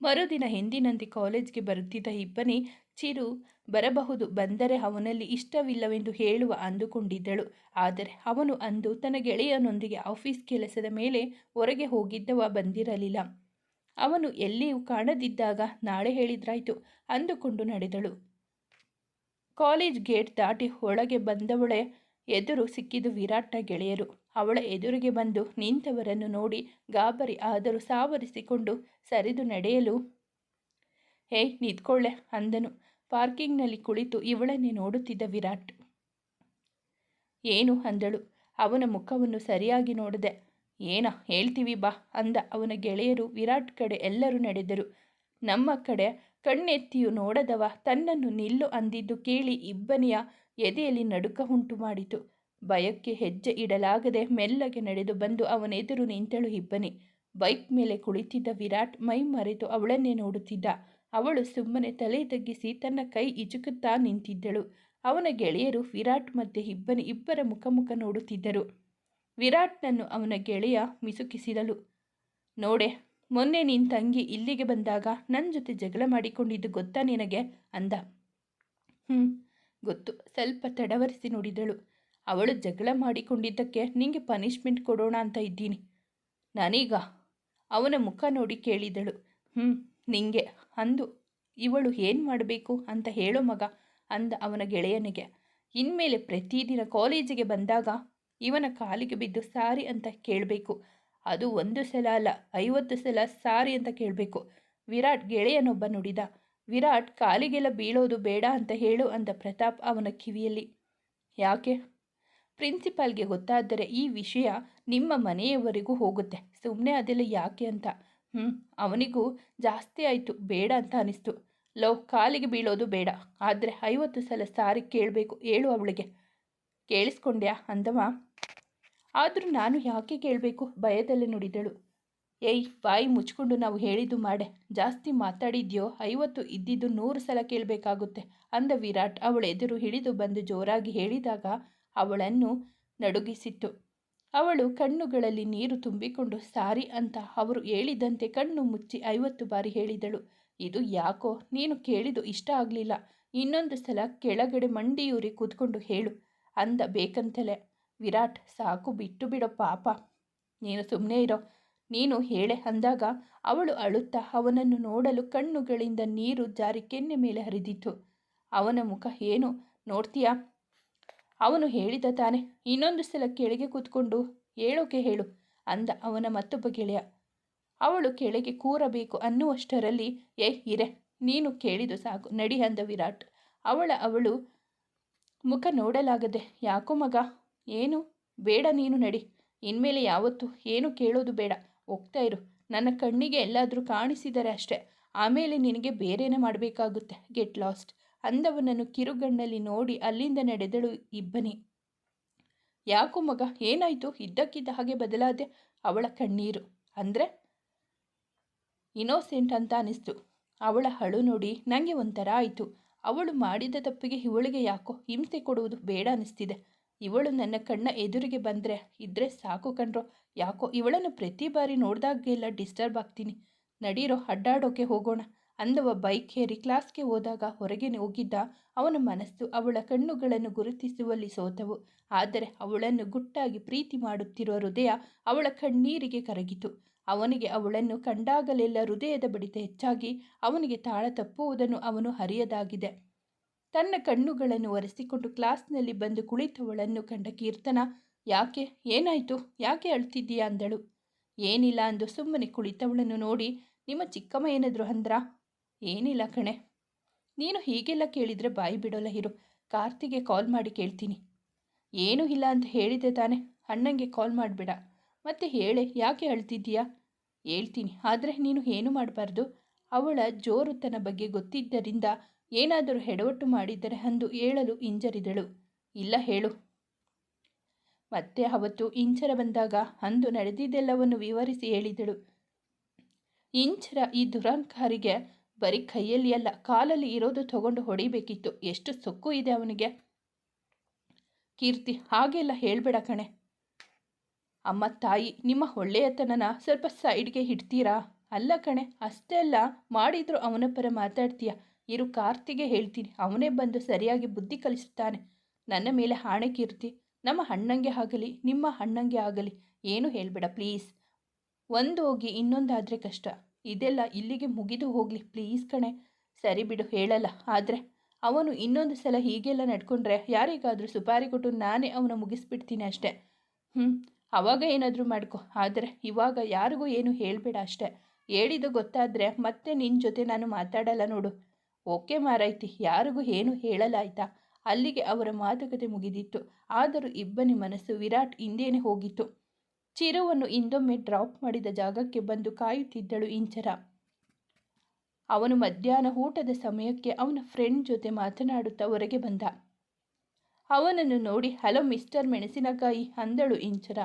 ಮರುದಿನ ಹಿಂದಿನಂತೆ ಕಾಲೇಜ್ಗೆ ಬರುತ್ತಿದ್ದ ಇಬ್ಬನೇ ಚಿರು ಬರಬಹುದು ಬಂದರೆ ಅವನಲ್ಲಿ ಇಷ್ಟವಿಲ್ಲವೆಂದು ಹೇಳುವ ಅಂದುಕೊಂಡಿದ್ದಳು. ಆದರೆ ಅವನು ಅಂದು ತನ್ನ ಗೆಳೆಯನೊಂದಿಗೆ ಆಫೀಸ್ ಕೆಲಸದ ಮೇಲೆ ಹೊರಗೆ ಹೋಗಿದ್ದವ ಬಂದಿರಲಿಲ್ಲ. ಅವನು ಎಲ್ಲಿಯೂ ಕಾಣದಿದ್ದಾಗ ನಾಳೆ ಹೇಳಿದ್ರಾಯ್ತು ಅಂದುಕೊಂಡು ನಡೆದಳು. ಕಾಲೇಜ್ ಗೇಟ್ ದಾಟಿ ಒಳಗೆ ಬಂದವಳೆ ಎದುರು ಸಿಕ್ಕಿದ್ದು ವಿರಾಟ್ನ ಗೆಳೆಯರು. ಅವಳ ಎದುರಿಗೆ ಬಂದು ನಿಂತವರನ್ನು ನೋಡಿ ಗಾಬರಿ ಆದರೂ ಸಾವರಿಸಿಕೊಂಡು ಸರಿದು ನಡೆಯಲು, ಹೇ, ನಿಂತ್ಕೊಳ್ಳೆ ಅಂದನು. ಪಾರ್ಕಿಂಗ್ನಲ್ಲಿ ಕುಳಿತು ಇವಳನ್ನೇ ನೋಡುತ್ತಿದ್ದ ವಿರಾಟ್. ಏನು? ಅಂದಳು. ಅವನ ಮುಖವನ್ನು ಸರಿಯಾಗಿ ನೋಡದೆ. ಏನ? ಹೇಳ್ತೀವಿ ಬಾ ಅಂದ ಅವನ ಗೆಳೆಯರು ವಿರಾಟ್ ಕಡೆ ಎಲ್ಲರೂ ನಡೆದರು. ನಮ್ಮ ಕಡೆ ಕಣ್ಣೆತ್ತಿಯು ನೋಡದವ, ತನ್ನನ್ನು ನಿಲ್ಲು ಅಂದಿದ್ದು ಕೇಳಿ ಇಬ್ಬನಿಯ ಎದೆಯಲ್ಲಿ ನಡುಕ ಉಂಟು ಮಾಡಿತು. ಭಯಕ್ಕೆ ಹೆಜ್ಜೆ ಇಡಲಾಗದೆ ಮೆಲ್ಲಗೆ ನಡೆದು ಬಂದು ಅವನೆದುರು ನಿಂತಳು ಇಬ್ಬನಿ ಬೈಕ್ ಮೇಲೆ ಕುಳಿತಿದ್ದ ವಿರಾಟ್ ಮೈ ಮರೆತು ಅವಳನ್ನೇ ನೋಡುತ್ತಿದ್ದ. ಅವಳು ಸುಮ್ಮನೆ ತಲೆ ತಗ್ಗಿಸಿ ತನ್ನ ಕೈ ಇಜುಕುತ್ತಾ ನಿಂತಿದ್ದಳು. ಅವನ ಗೆಳೆಯರು ವಿರಾಟ್ ಮತ್ತೆ ಇಬ್ಬನಿ ಇಬ್ಬರ ಮುಖಮುಖ ನೋಡುತ್ತಿದ್ದರು. ವಿರಾಟ್ನನ್ನು ಅವನ ಗೆಳೆಯ ಮಿಸುಕಿಸಿದಳು. ನೋಡೆ, ಮೊನ್ನೆ ನಿನ್ನ ತಂಗಿ ಇಲ್ಲಿಗೆ ಬಂದಾಗ ನನ್ನ ಜೊತೆ ಜಗಳ ಮಾಡಿಕೊಂಡಿದ್ದು ಗೊತ್ತಾ ನಿನಗೆ? ಅಂದ. ಹ್ಞೂ ಗೊತ್ತು. ಸ್ವಲ್ಪ ತಡವರಿಸಿ, ನೋಡಿದಳು. ಅವಳು ಜಗಳ ಮಾಡಿಕೊಂಡಿದ್ದಕ್ಕೆ ನಿಂಗೆ ಪನಿಷ್ಮೆಂಟ್ ಕೊಡೋಣ ಅಂತ ಇದ್ದೀನಿ. ನಾನೀಗ ಅವನ ಮುಖ ನೋಡಿ ಕೇಳಿದಳು. ಹ್ಞೂ ನಿಂಗೆ ಅಂದು ಇವಳು ಏನು ಮಾಡಬೇಕು ಅಂತ ಹೇಳೋ ಮಗ ಅಂದ ಅವನ ಗೆಳೆಯನಿಗೆ. ಇನ್ಮೇಲೆ ಪ್ರತಿದಿನ ಕಾಲೇಜಿಗೆ ಬಂದಾಗ ಇವನ ಕಾಲಿಗೆ ಬಿದ್ದು ಸಾರಿ ಅಂತ ಕೇಳಬೇಕು. ಅದು ಒಂದು ಸಲ ಅಲ್ಲ, ಐವತ್ತು ಸಲ ಸಾರಿ ಅಂತ ಕೇಳಬೇಕು. ವಿರಾಟ್ ಗೆಳೆಯನೊಬ್ಬ ನುಡಿದ. ವಿರಾಟ್ ಕಾಲಿಗೆಲ್ಲ ಬೀಳೋದು ಬೇಡ ಅಂತ ಹೇಳು ಅಂದ ಪ್ರತಾಪ್ ಅವನ ಕಿವಿಯಲ್ಲಿ. ಯಾಕೆ? ಪ್ರಿನ್ಸಿಪಾಲ್ಗೆ ಗೊತ್ತಾದರೆ ಈ ವಿಷಯ ನಿಮ್ಮ ಮನೆಯವರೆಗೂ ಹೋಗುತ್ತೆ. ಸುಮ್ಮನೆ ಅದೆಲ್ಲ ಯಾಕೆ ಅಂತ. ಹ್ಞೂ ಅವನಿಗೂ ಜಾಸ್ತಿ ಆಯಿತು, ಬೇಡ ಅಂತ ಅನಿಸ್ತು. ಲವ್, ಕಾಲಿಗೆ ಬೀಳೋದು ಬೇಡ. ಆದರೆ ಐವತ್ತು ಸಲ ಸಾರಿ ಕೇಳಬೇಕು, ಹೇಳು ಅವಳಿಗೆ. ಕೇಳಿಸ್ಕೊಂಡ್ಯಾ ಅಂದವ. ಆದರೂ ನಾನು ಯಾಕೆ ಕೇಳಬೇಕು? ಭಯದಲ್ಲೇ ನುಡಿದಳು. ಏಯ್, ಬಾಯಿ ಮುಚ್ಕೊಂಡು ನಾವು ಹೇಳಿದ್ದು ಮಾಡೆ. ಜಾಸ್ತಿ ಮಾತಾಡಿದ್ಯೋ? ಐವತ್ತು ಇದ್ದಿದ್ದು ನೂರು ಸಲ ಕೇಳಬೇಕಾಗುತ್ತೆ, ಅಂದ ವಿರಾಟ್. ಅವಳ ಎದುರು ಹಿಡಿದು ಬಂದು ಜೋರಾಗಿ ಹೇಳಿದಾಗ ಅವಳನ್ನು ನಡುಗಿಸಿತ್ತು. ಅವಳು ಕಣ್ಣುಗಳಲ್ಲಿ ನೀರು ತುಂಬಿಕೊಂಡು, ಸಾರಿ ಅಂತ ಅವರು ಹೇಳಿದಂತೆ ಕಣ್ಣು ಮುಚ್ಚಿ ಐವತ್ತು ಬಾರಿ ಹೇಳಿದಳು. ಇದು ಯಾಕೋ? ನೀನು ಕೇಳಿದು ಇಷ್ಟ ಆಗಲಿಲ್ಲ. ಇನ್ನೊಂದು ಸಲ ಕೆಳಗಡೆ ಮಂಡಿಯೂರಿ ಕೂತ್ಕೊಂಡು ಹೇಳು ಅಂದ ಬೇಕಂತಲೇ. ವಿರಾಟ್, ಸಾಕು, ಬಿಟ್ಟು ಬಿಡೋ, ಪಾಪ. ನೀನು ಸುಮ್ಮನೆ ಇರೋ. ನೀನು ಹೇಳೆ ಅಂದಾಗ ಅವಳು ಅಳುತ್ತಾ ಅವನನ್ನು ನೋಡಲು ಕಣ್ಣುಗಳಿಂದ ನೀರು ಜಾರಿ ಕೆನ್ನೆ ಮೇಲೆ ಹರಿದಿತ್ತು. ಅವನ ಮುಖ ಏನು? ನೋಡ್ತೀಯಾ? ಅವನು ಹೇಳಿದ ತಾನೆ. ಇನ್ನೊಂದು ಸಲ ಕೆಳಗೆ ಕೂತ್ಕೊಂಡು ಹೇಳೋಕೆ ಹೇಳು ಅಂದ ಅವನ ಮತ್ತೊಬ್ಬ ಗೆಳೆಯ. ಅವಳು ಕೆಳಗೆ ಕೂರಬೇಕು ಅನ್ನುವಷ್ಟರಲ್ಲಿ, ಏ ಇರೆ ನೀನು ಕೇಳಿದು ಸಾಕು. ನಡಿ ಅಂದ ವಿರಾಟ್. ಅವಳ ಅವಳು ಮುಖ ನೋಡಲಾಗದೆ, ಯಾಕೋ ಮಗ, ಏನು? ಬೇಡ ನೀನು ನಡಿ. ಇನ್ಮೇಲೆ ಯಾವತ್ತು ಏನು ಕೇಳೋದು ಬೇಡ. ಹೋಗ್ತಾ ಇರು. ನನ್ನ ಕಣ್ಣಿಗೆ ಎಲ್ಲಾದರೂ ಕಾಣಿಸಿದರೆ ಅಷ್ಟೆ. ಆಮೇಲೆ ನಿನಗೆ ಬೇರೇನೆ ಮಾಡಬೇಕಾಗುತ್ತೆ. Get lost. ಅಂದವನನ್ನು ಕಿರುಗಣ್ಣಲ್ಲಿ ನೋಡಿ ಅಲ್ಲಿಂದ ನಡೆದಳು ಇಬ್ಬನಿ. ಯಾಕೋ ಮಗ, ಏನಾಯಿತು? ಇದ್ದಕ್ಕಿದ್ದ ಹಾಗೆ ಬದಲಾದೆ ಅವಳ ಕಣ್ಣೀರು. ಅಂದರೆ? ಇನೋಸೆಂಟ್ ಅಂತ ಅನಿಸ್ತು. ಅವಳ ಹಳು ನೋಡಿ ನನಗೆ ಒಂಥರ ಆಯಿತು. ಅವಳು ಮಾಡಿದ ತಪ್ಪಿಗೆ ಇವಳಿಗೆ ಯಾಕೋ ಹಿಂಸೆ ಕೊಡುವುದು ಬೇಡ ಅನಿಸ್ತಿದೆ. ಇವಳು ನನ್ನ ಕಣ್ಣ ಎದುರಿಗೆ ಬಂದರೆ ಇದ್ರೆ ಸಾಕು ಕಣ್ರೋ. ಯಾಕೋ ಇವಳನ್ನು ಪ್ರತಿ ಬಾರಿ ನೋಡಿದಾಗೆಲ್ಲ ಡಿಸ್ಟರ್ಬ್ ಆಗ್ತೀನಿ. ನಡೀರೋ, ಅಡ್ಡಾಡೋಕೆ ಹೋಗೋಣ. ಅಂದವ ಬೈಕ್ ಏರಿ ಕ್ಲಾಸ್ಗೆ ಹೋದಾಗ ಹೊರಗೆ ಹೋಗಿದ್ದ ಅವನ ಮನಸ್ಸು ಅವಳ ಕಣ್ಣುಗಳನ್ನು ಗುರುತಿಸುವಲ್ಲಿ ಸೋತವು. ಆದರೆ ಅವಳನ್ನು ಗುಟ್ಟಾಗಿ ಪ್ರೀತಿ ಮಾಡುತ್ತಿರುವ ಹೃದಯ ಅವಳ ಕಣ್ಣೀರಿಗೆ ಕರಗಿತು. ಅವನಿಗೆ ಅವಳನ್ನು ಕಂಡಾಗಲೆಲ್ಲ ಹೃದಯದ ಬಡಿತ ಹೆಚ್ಚಾಗಿ ಅವನಿಗೆ ತಾಳ ತಪ್ಪುವುದನ್ನು ಅವನು ಹರಿಯದಾಗಿದೆ ತನ್ನ ಕಣ್ಣುಗಳನ್ನು ಒರೆಸಿಕೊಂಡು ಕ್ಲಾಸ್ನಲ್ಲಿ ಬಂದು ಕುಳಿತವಳನ್ನು ಕಂಡ ಕೀರ್ತನ, ಯಾಕೆ? ಏನಾಯಿತು? ಯಾಕೆ ಅಳ್ತಿದ್ದೀಯಾ? ಅಂದಳು. ಏನಿಲ್ಲ ಅಂದು ಸುಮ್ಮನೆ ಕುಳಿತವಳನ್ನು ನೋಡಿ, ನಿಮ್ಮ ಚಿಕ್ಕಮ್ಮ ಏನಾದರೂ ಅಂದ್ರ? ಏನಿಲ್ಲ ಕಣೆ. ನೀನು ಹೀಗೆಲ್ಲ ಕೇಳಿದರೆ ಬಾಯಿ ಬಿಡೋಲ್ಲ ಹಿರು ಕಾರ್ತಿಗೆ ಕಾಲ್ ಮಾಡಿ ಕೇಳ್ತೀನಿ. ಏನೂ ಇಲ್ಲ ಅಂತ ಹೇಳಿದೆ ತಾನೆ. ಅಣ್ಣಂಗೆ ಕಾಲ್ ಮಾಡಬೇಡ. ಮತ್ತೆ ಹೇಳೆ, ಯಾಕೆ ಅಳ್ತಿದ್ದೀಯಾ? ಹೇಳ್ತೀನಿ. ಆದರೆ ನೀನು ಏನು ಮಾಡಬಾರ್ದು. ಅವಳ ಜೋರುತನ ಬಗ್ಗೆ ಗೊತ್ತಿದ್ದರಿಂದ ಏನಾದರೂ ಎಡವಟ್ಟು ಮಾಡಿದ್ದರೆ ಅಂದು ಹೇಳಲು ಹಿಂಜರಿದಳು. ಇಲ್ಲ ಹೇಳು. ಮತ್ತೆ ಅವತ್ತು ಇಂಚರ ಬಂದಾಗ ಅಂದು ನಡೆದಿದ್ದೆಲ್ಲವನ್ನು ವಿವರಿಸಿ ಹೇಳಿದಳು. ಇಂಚರ ಈ ದುರಂಕಾರಿಗೆ ಬರೀ ಕೈಯಲ್ಲಿ ಅಲ್ಲ, ಕಾಲಲ್ಲಿ ಇರೋದು ತಗೊಂಡು ಹೊಡಿಬೇಕಿತ್ತು. ಎಷ್ಟು ಸೊಕ್ಕು ಇದೆ ಅವನಿಗೆ. ಕೀರ್ತಿ, ಹಾಗೆಲ್ಲ ಹೇಳಬೇಡ ಕಣೆ. ಅಮ್ಮ, ತಾಯಿ, ನಿಮ್ಮ ಒಳ್ಳೆಯತನನ ಸ್ವಲ್ಪ ಸೈಡ್ಗೆ ಇಡ್ತೀರಾ? ಅಲ್ಲ ಕಣೆ, ಅಷ್ಟೇ ಅಲ್ಲ, ಮಾಡಿದ್ರು ಅವನ ಪರ ಮಾತಾಡ್ತೀಯ? ಇರು, ಕಾರ್ತಿಗೆ ಹೇಳ್ತೀನಿ. ಅವನೇ ಬಂದು ಸರಿಯಾಗಿ ಬುದ್ಧಿ ಕಲಿಸುತ್ತಾನೆ ನನ್ನ ಮೇಲೆ ಹಾಣೆ ಕೀರ್ತಿ. ನಮ್ಮ ಅಣ್ಣಂಗೆ ಆಗಲಿ, ನಿಮ್ಮ ಅಣ್ಣಂಗೆ ಆಗಲಿ, ಏನು ಹೇಳಬೇಡ ಪ್ಲೀಸ್ ಒಂದು ಹೋಗಿ ಇನ್ನೊಂದಾದರೆ ಕಷ್ಟ. ಇದೆಲ್ಲ ಇಲ್ಲಿಗೆ ಮುಗಿದು ಹೋಗಲಿ ಪ್ಲೀಸ್ ಕಣೆ. ಸರಿ ಬಿಡು, ಹೇಳಲ್ಲ. ಆದರೆ ಅವನು ಇನ್ನೊಂದು ಸಲ ಹೀಗೆಲ್ಲ ನಡ್ಕೊಂಡ್ರೆ ಯಾರಿಗಾದರೂ ಸುಪಾರಿ ಕೊಟ್ಟು ನಾನೇ ಅವನ ಮುಗಿಸ್ಬಿಡ್ತೀನಿ ಅಷ್ಟೆ. ಹ್ಞೂ ಅವಾಗ ಏನಾದರೂ ಮಾಡ್ಕೊ. ಆದರೆ ಇವಾಗ ಯಾರಿಗೂ ಏನು ಹೇಳಬೇಡ ಅಷ್ಟೆ. ಹೇಳಿದ್ದು ಗೊತ್ತಾದರೆ ಮತ್ತೆ ನಿನ್ನ ಜೊತೆ ನಾನು ಮಾತಾಡಲ್ಲ ನೋಡು. ಓಕೆ ಮಾರಾಯ್ತಿ, ಯಾರಿಗೂ ಏನು ಹೇಳಲ್ಲ ಆಯ್ತಾ? ಅಲ್ಲಿಗೆ ಅವರ ಮಾತುಕತೆ ಮುಗಿದಿತ್ತು. ಆದರೂ ಇಬ್ಬನಿ ಮನಸ್ಸು ವಿರಾಟ್ ಹಿಂದೇನೆ ಹೋಗಿತ್ತು. ಚಿರುವನ್ನು ಇಂದೊಮ್ಮೆ ಡ್ರಾಪ್ ಮಾಡಿದ ಜಾಗಕ್ಕೆ ಬಂದು ಕಾಯುತ್ತಿದ್ದಳು ಇಂಚರ. ಅವನು ಮಧ್ಯಾಹ್ನ ಊಟದ ಸಮಯಕ್ಕೆ ಅವನ ಫ್ರೆಂಡ್ ಜೊತೆ ಮಾತನಾಡುತ್ತಾ ಹೊರಗೆ ಬಂದ. ಅವನನ್ನು ನೋಡಿ, ಹಲೋ ಮಿಸ್ಟರ್ ಮೆಣಸಿನಕಾಯಿ ಅಂದಳು ಇಂಚರ.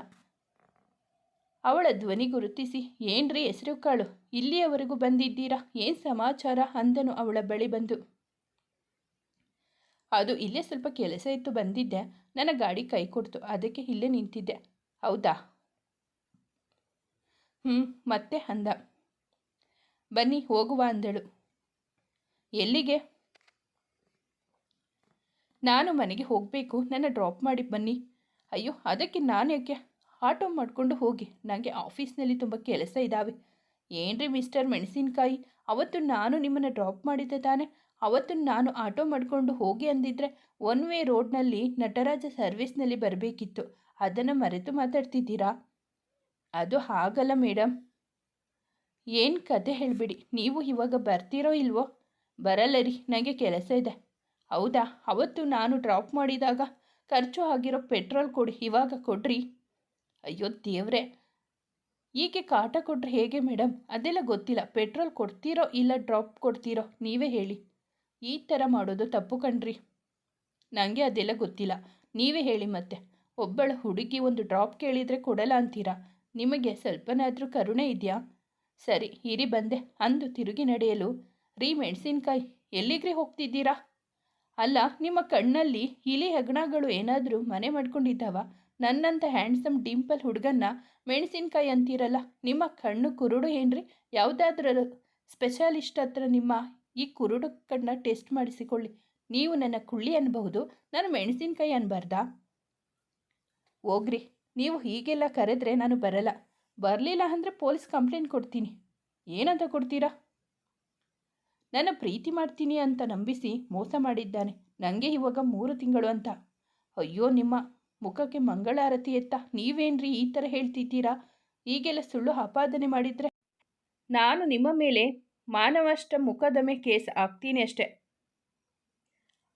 ಅವಳ ಧ್ವನಿ ಗುರುತಿಸಿ, ಏನ್ರಿ ಹೆಸರು ಕಾಳು? ಇಲ್ಲಿಯವರೆಗೂ ಬಂದಿದ್ದೀರಾ? ಏನು ಸಮಾಚಾರ? ಅಂದನು ಅವಳ ಬಳಿ ಬಂದು. ಅದು ಇಲ್ಲೇ ಸ್ವಲ್ಪ ಕೆಲಸ ಇತ್ತು ಬಂದಿದ್ದೆ. ನನ್ನ ಗಾಡಿ ಕೈ ಕೊಡ್ತು. ಅದಕ್ಕೆ ಇಲ್ಲೇ ನಿಂತಿದ್ದೆ. ಹೌದಾ? ಹ್ಞೂ ಮತ್ತೆ ಅಂದ. ಬನ್ನಿ, ಹೋಗುವ ಅಂದಳು. ಎಲ್ಲಿಗೆ? ನಾನು ಮನೆಗೆ ಹೋಗಬೇಕು. ನನ್ನ ಡ್ರಾಪ್ ಮಾಡಿ ಬನ್ನಿ. ಅಯ್ಯೋ, ಅದಕ್ಕೆ ನಾನು ಯಾಕೆ? ಆಟೋ ಮಾಡಿಕೊಂಡು ಹೋಗಿ. ನನಗೆ ಆಫೀಸ್ನಲ್ಲಿ ತುಂಬ ಕೆಲಸ ಇದ್ದಾವೆ ಏನ್ರಿ ಮಿಸ್ಟರ್ ಮೆಣಸಿನಕಾಯಿ? ಅವತ್ತು ನಾನು ನಿಮ್ಮನ್ನು ಡ್ರಾಪ್ ಮಾಡಿದ್ದೆ ತಾನೆ. ಅವತ್ತು ನಾನು ಆಟೋ ಮಾಡಿಕೊಂಡು ಹೋಗಿ ಅಂದಿದ್ರೆ ಒನ್ ವೇ ರೋಡ್ನಲ್ಲಿ ನಟರಾಜ ಸರ್ವಿಸ್ನಲ್ಲಿ ಬರಬೇಕಿತ್ತು. ಅದನ್ನು ಮರೆತು ಮಾತಾಡ್ತಿದ್ದೀರಾ? ಅದು ಹಾಗಲ್ಲ ಮೇಡಮ್ ಏನು ಕತೆ ಹೇಳಿಬಿಡಿ, ನೀವು ಇವಾಗ ಬರ್ತೀರೋ ಇಲ್ವೋ? ಬರಲ್ಲ ರೀ ನನಗೆ ಕೆಲಸ ಇದೆ. ಹೌದಾ? ಅವತ್ತು ನಾನು ಡ್ರಾಪ್ ಮಾಡಿದಾಗ ಖರ್ಚು ಆಗಿರೋ ಪೆಟ್ರೋಲ್ ಕೊಡಿ, ಇವಾಗ ಕೊಡ್ರಿ. ಅಯ್ಯೋ ದೇವ್ರೆ! ಹೀಗೆ ಕಾಟ ಕೊಟ್ರೆ ಹೇಗೆ ಮೇಡಮ್ ಅದೆಲ್ಲ ಗೊತ್ತಿಲ್ಲ. ಪೆಟ್ರೋಲ್ ಕೊಡ್ತೀರೋ ಇಲ್ಲ ಡ್ರಾಪ್ ಕೊಡ್ತೀರೋ, ನೀವೇ ಹೇಳಿ. ಈ ಥರ ಮಾಡೋದು ತಪ್ಪು ಕಣ್ರಿ. ನನಗೆ ಅದೆಲ್ಲ ಗೊತ್ತಿಲ್ಲ. ನೀವೇ ಹೇಳಿ ಮತ್ತೆ. ಒಬ್ಬಳ ಹುಡುಗಿ ಒಂದು ಡ್ರಾಪ್ ಕೇಳಿದರೆ ಕೊಡಲ್ಲ ಅಂತೀರಾ? ನಿಮಗೆ ಸ್ವಲ್ಪನಾದರೂ ಕರುಣೆ ಇದೆಯಾ? ಸರಿ, ಇರಿ ಬಂದೆ, ಅಂದು ತಿರುಗಿ ನಡೆಯಲು. ರೀ ಮೆಣಸಿನ್ಕಾಯಿ, ಎಲ್ಲಿಗ್ರಿ ಹೋಗ್ತಿದ್ದೀರಾ? ಅಲ್ಲ, ನಿಮ್ಮ ಕಣ್ಣಲ್ಲಿ ಇಲಿ ಹೆಗಣಗಳು ಏನಾದರೂ ಮನೆ ಮಾಡ್ಕೊಂಡಿದ್ದಾವ? ನನ್ನಂಥ ಹ್ಯಾಂಡ್ಸಮ್ ಡಿಂಪಲ್ ಹುಡುಗನ್ನ ಮೆಣಸಿನ್ಕಾಯಿ ಅಂತೀರಲ್ಲ, ನಿಮ್ಮ ಕಣ್ಣು ಕುರುಡು ಏನ್ರಿ? ಯಾವುದಾದ್ರೂ ಸ್ಪೆಷಾಲಿಸ್ಟ್ ಹತ್ರ ನಿಮ್ಮ ಈ ಕುರುಡು ಕಣ್ಣ ಟೆಸ್ಟ್ ಮಾಡಿಸಿಕೊಳ್ಳಿ. ನೀವು ನನ್ನ ಕುಳ್ಳಿ ಅನ್ಬಹುದು, ನಾನು ಮೆಣಸಿನ್ಕಾಯಿ ಅನ್ಬಾರ್ದಾ? ಹೋಗ್ರಿ. ನೀವು ಹೀಗೆಲ್ಲ ಕರೆದ್ರೆ ನಾನು ಬರಲ್ಲ. ಬರಲಿಲ್ಲ ಅಂದರೆ ಪೊಲೀಸ್ ಕಂಪ್ಲೇಂಟ್ ಕೊಡ್ತೀನಿ. ಏನಂತ ಕೊಡ್ತೀರಾ? ನನ್ನ ಪ್ರೀತಿ ಮಾಡ್ತೀನಿ ಅಂತ ನಂಬಿಸಿ ಮೋಸ ಮಾಡಿದ್ದಾನೆ. ನನಗೆ ಇವಾಗ ಮೂರು ತಿಂಗಳು ಅಂತ. ಅಯ್ಯೋ ನಿಮ್ಮ ಮುಖಕ್ಕೆ ಮಂಗಳಾರತಿ ಎತ್ತ. ನೀವೇನ್ರಿ ಈ ಥರ ಹೇಳ್ತಿದ್ದೀರಾ? ಈಗೆಲ್ಲ ಸುಳ್ಳು ಆಪಾದನೆ ಮಾಡಿದರೆ? ನಾನು ನಿಮ್ಮ ಮೇಲೆ ಮಾನವಷ್ಟ ಮುಖದಮೆ ಕೇಸ್ ಆಗ್ತೀನಿ ಅಷ್ಟೆ.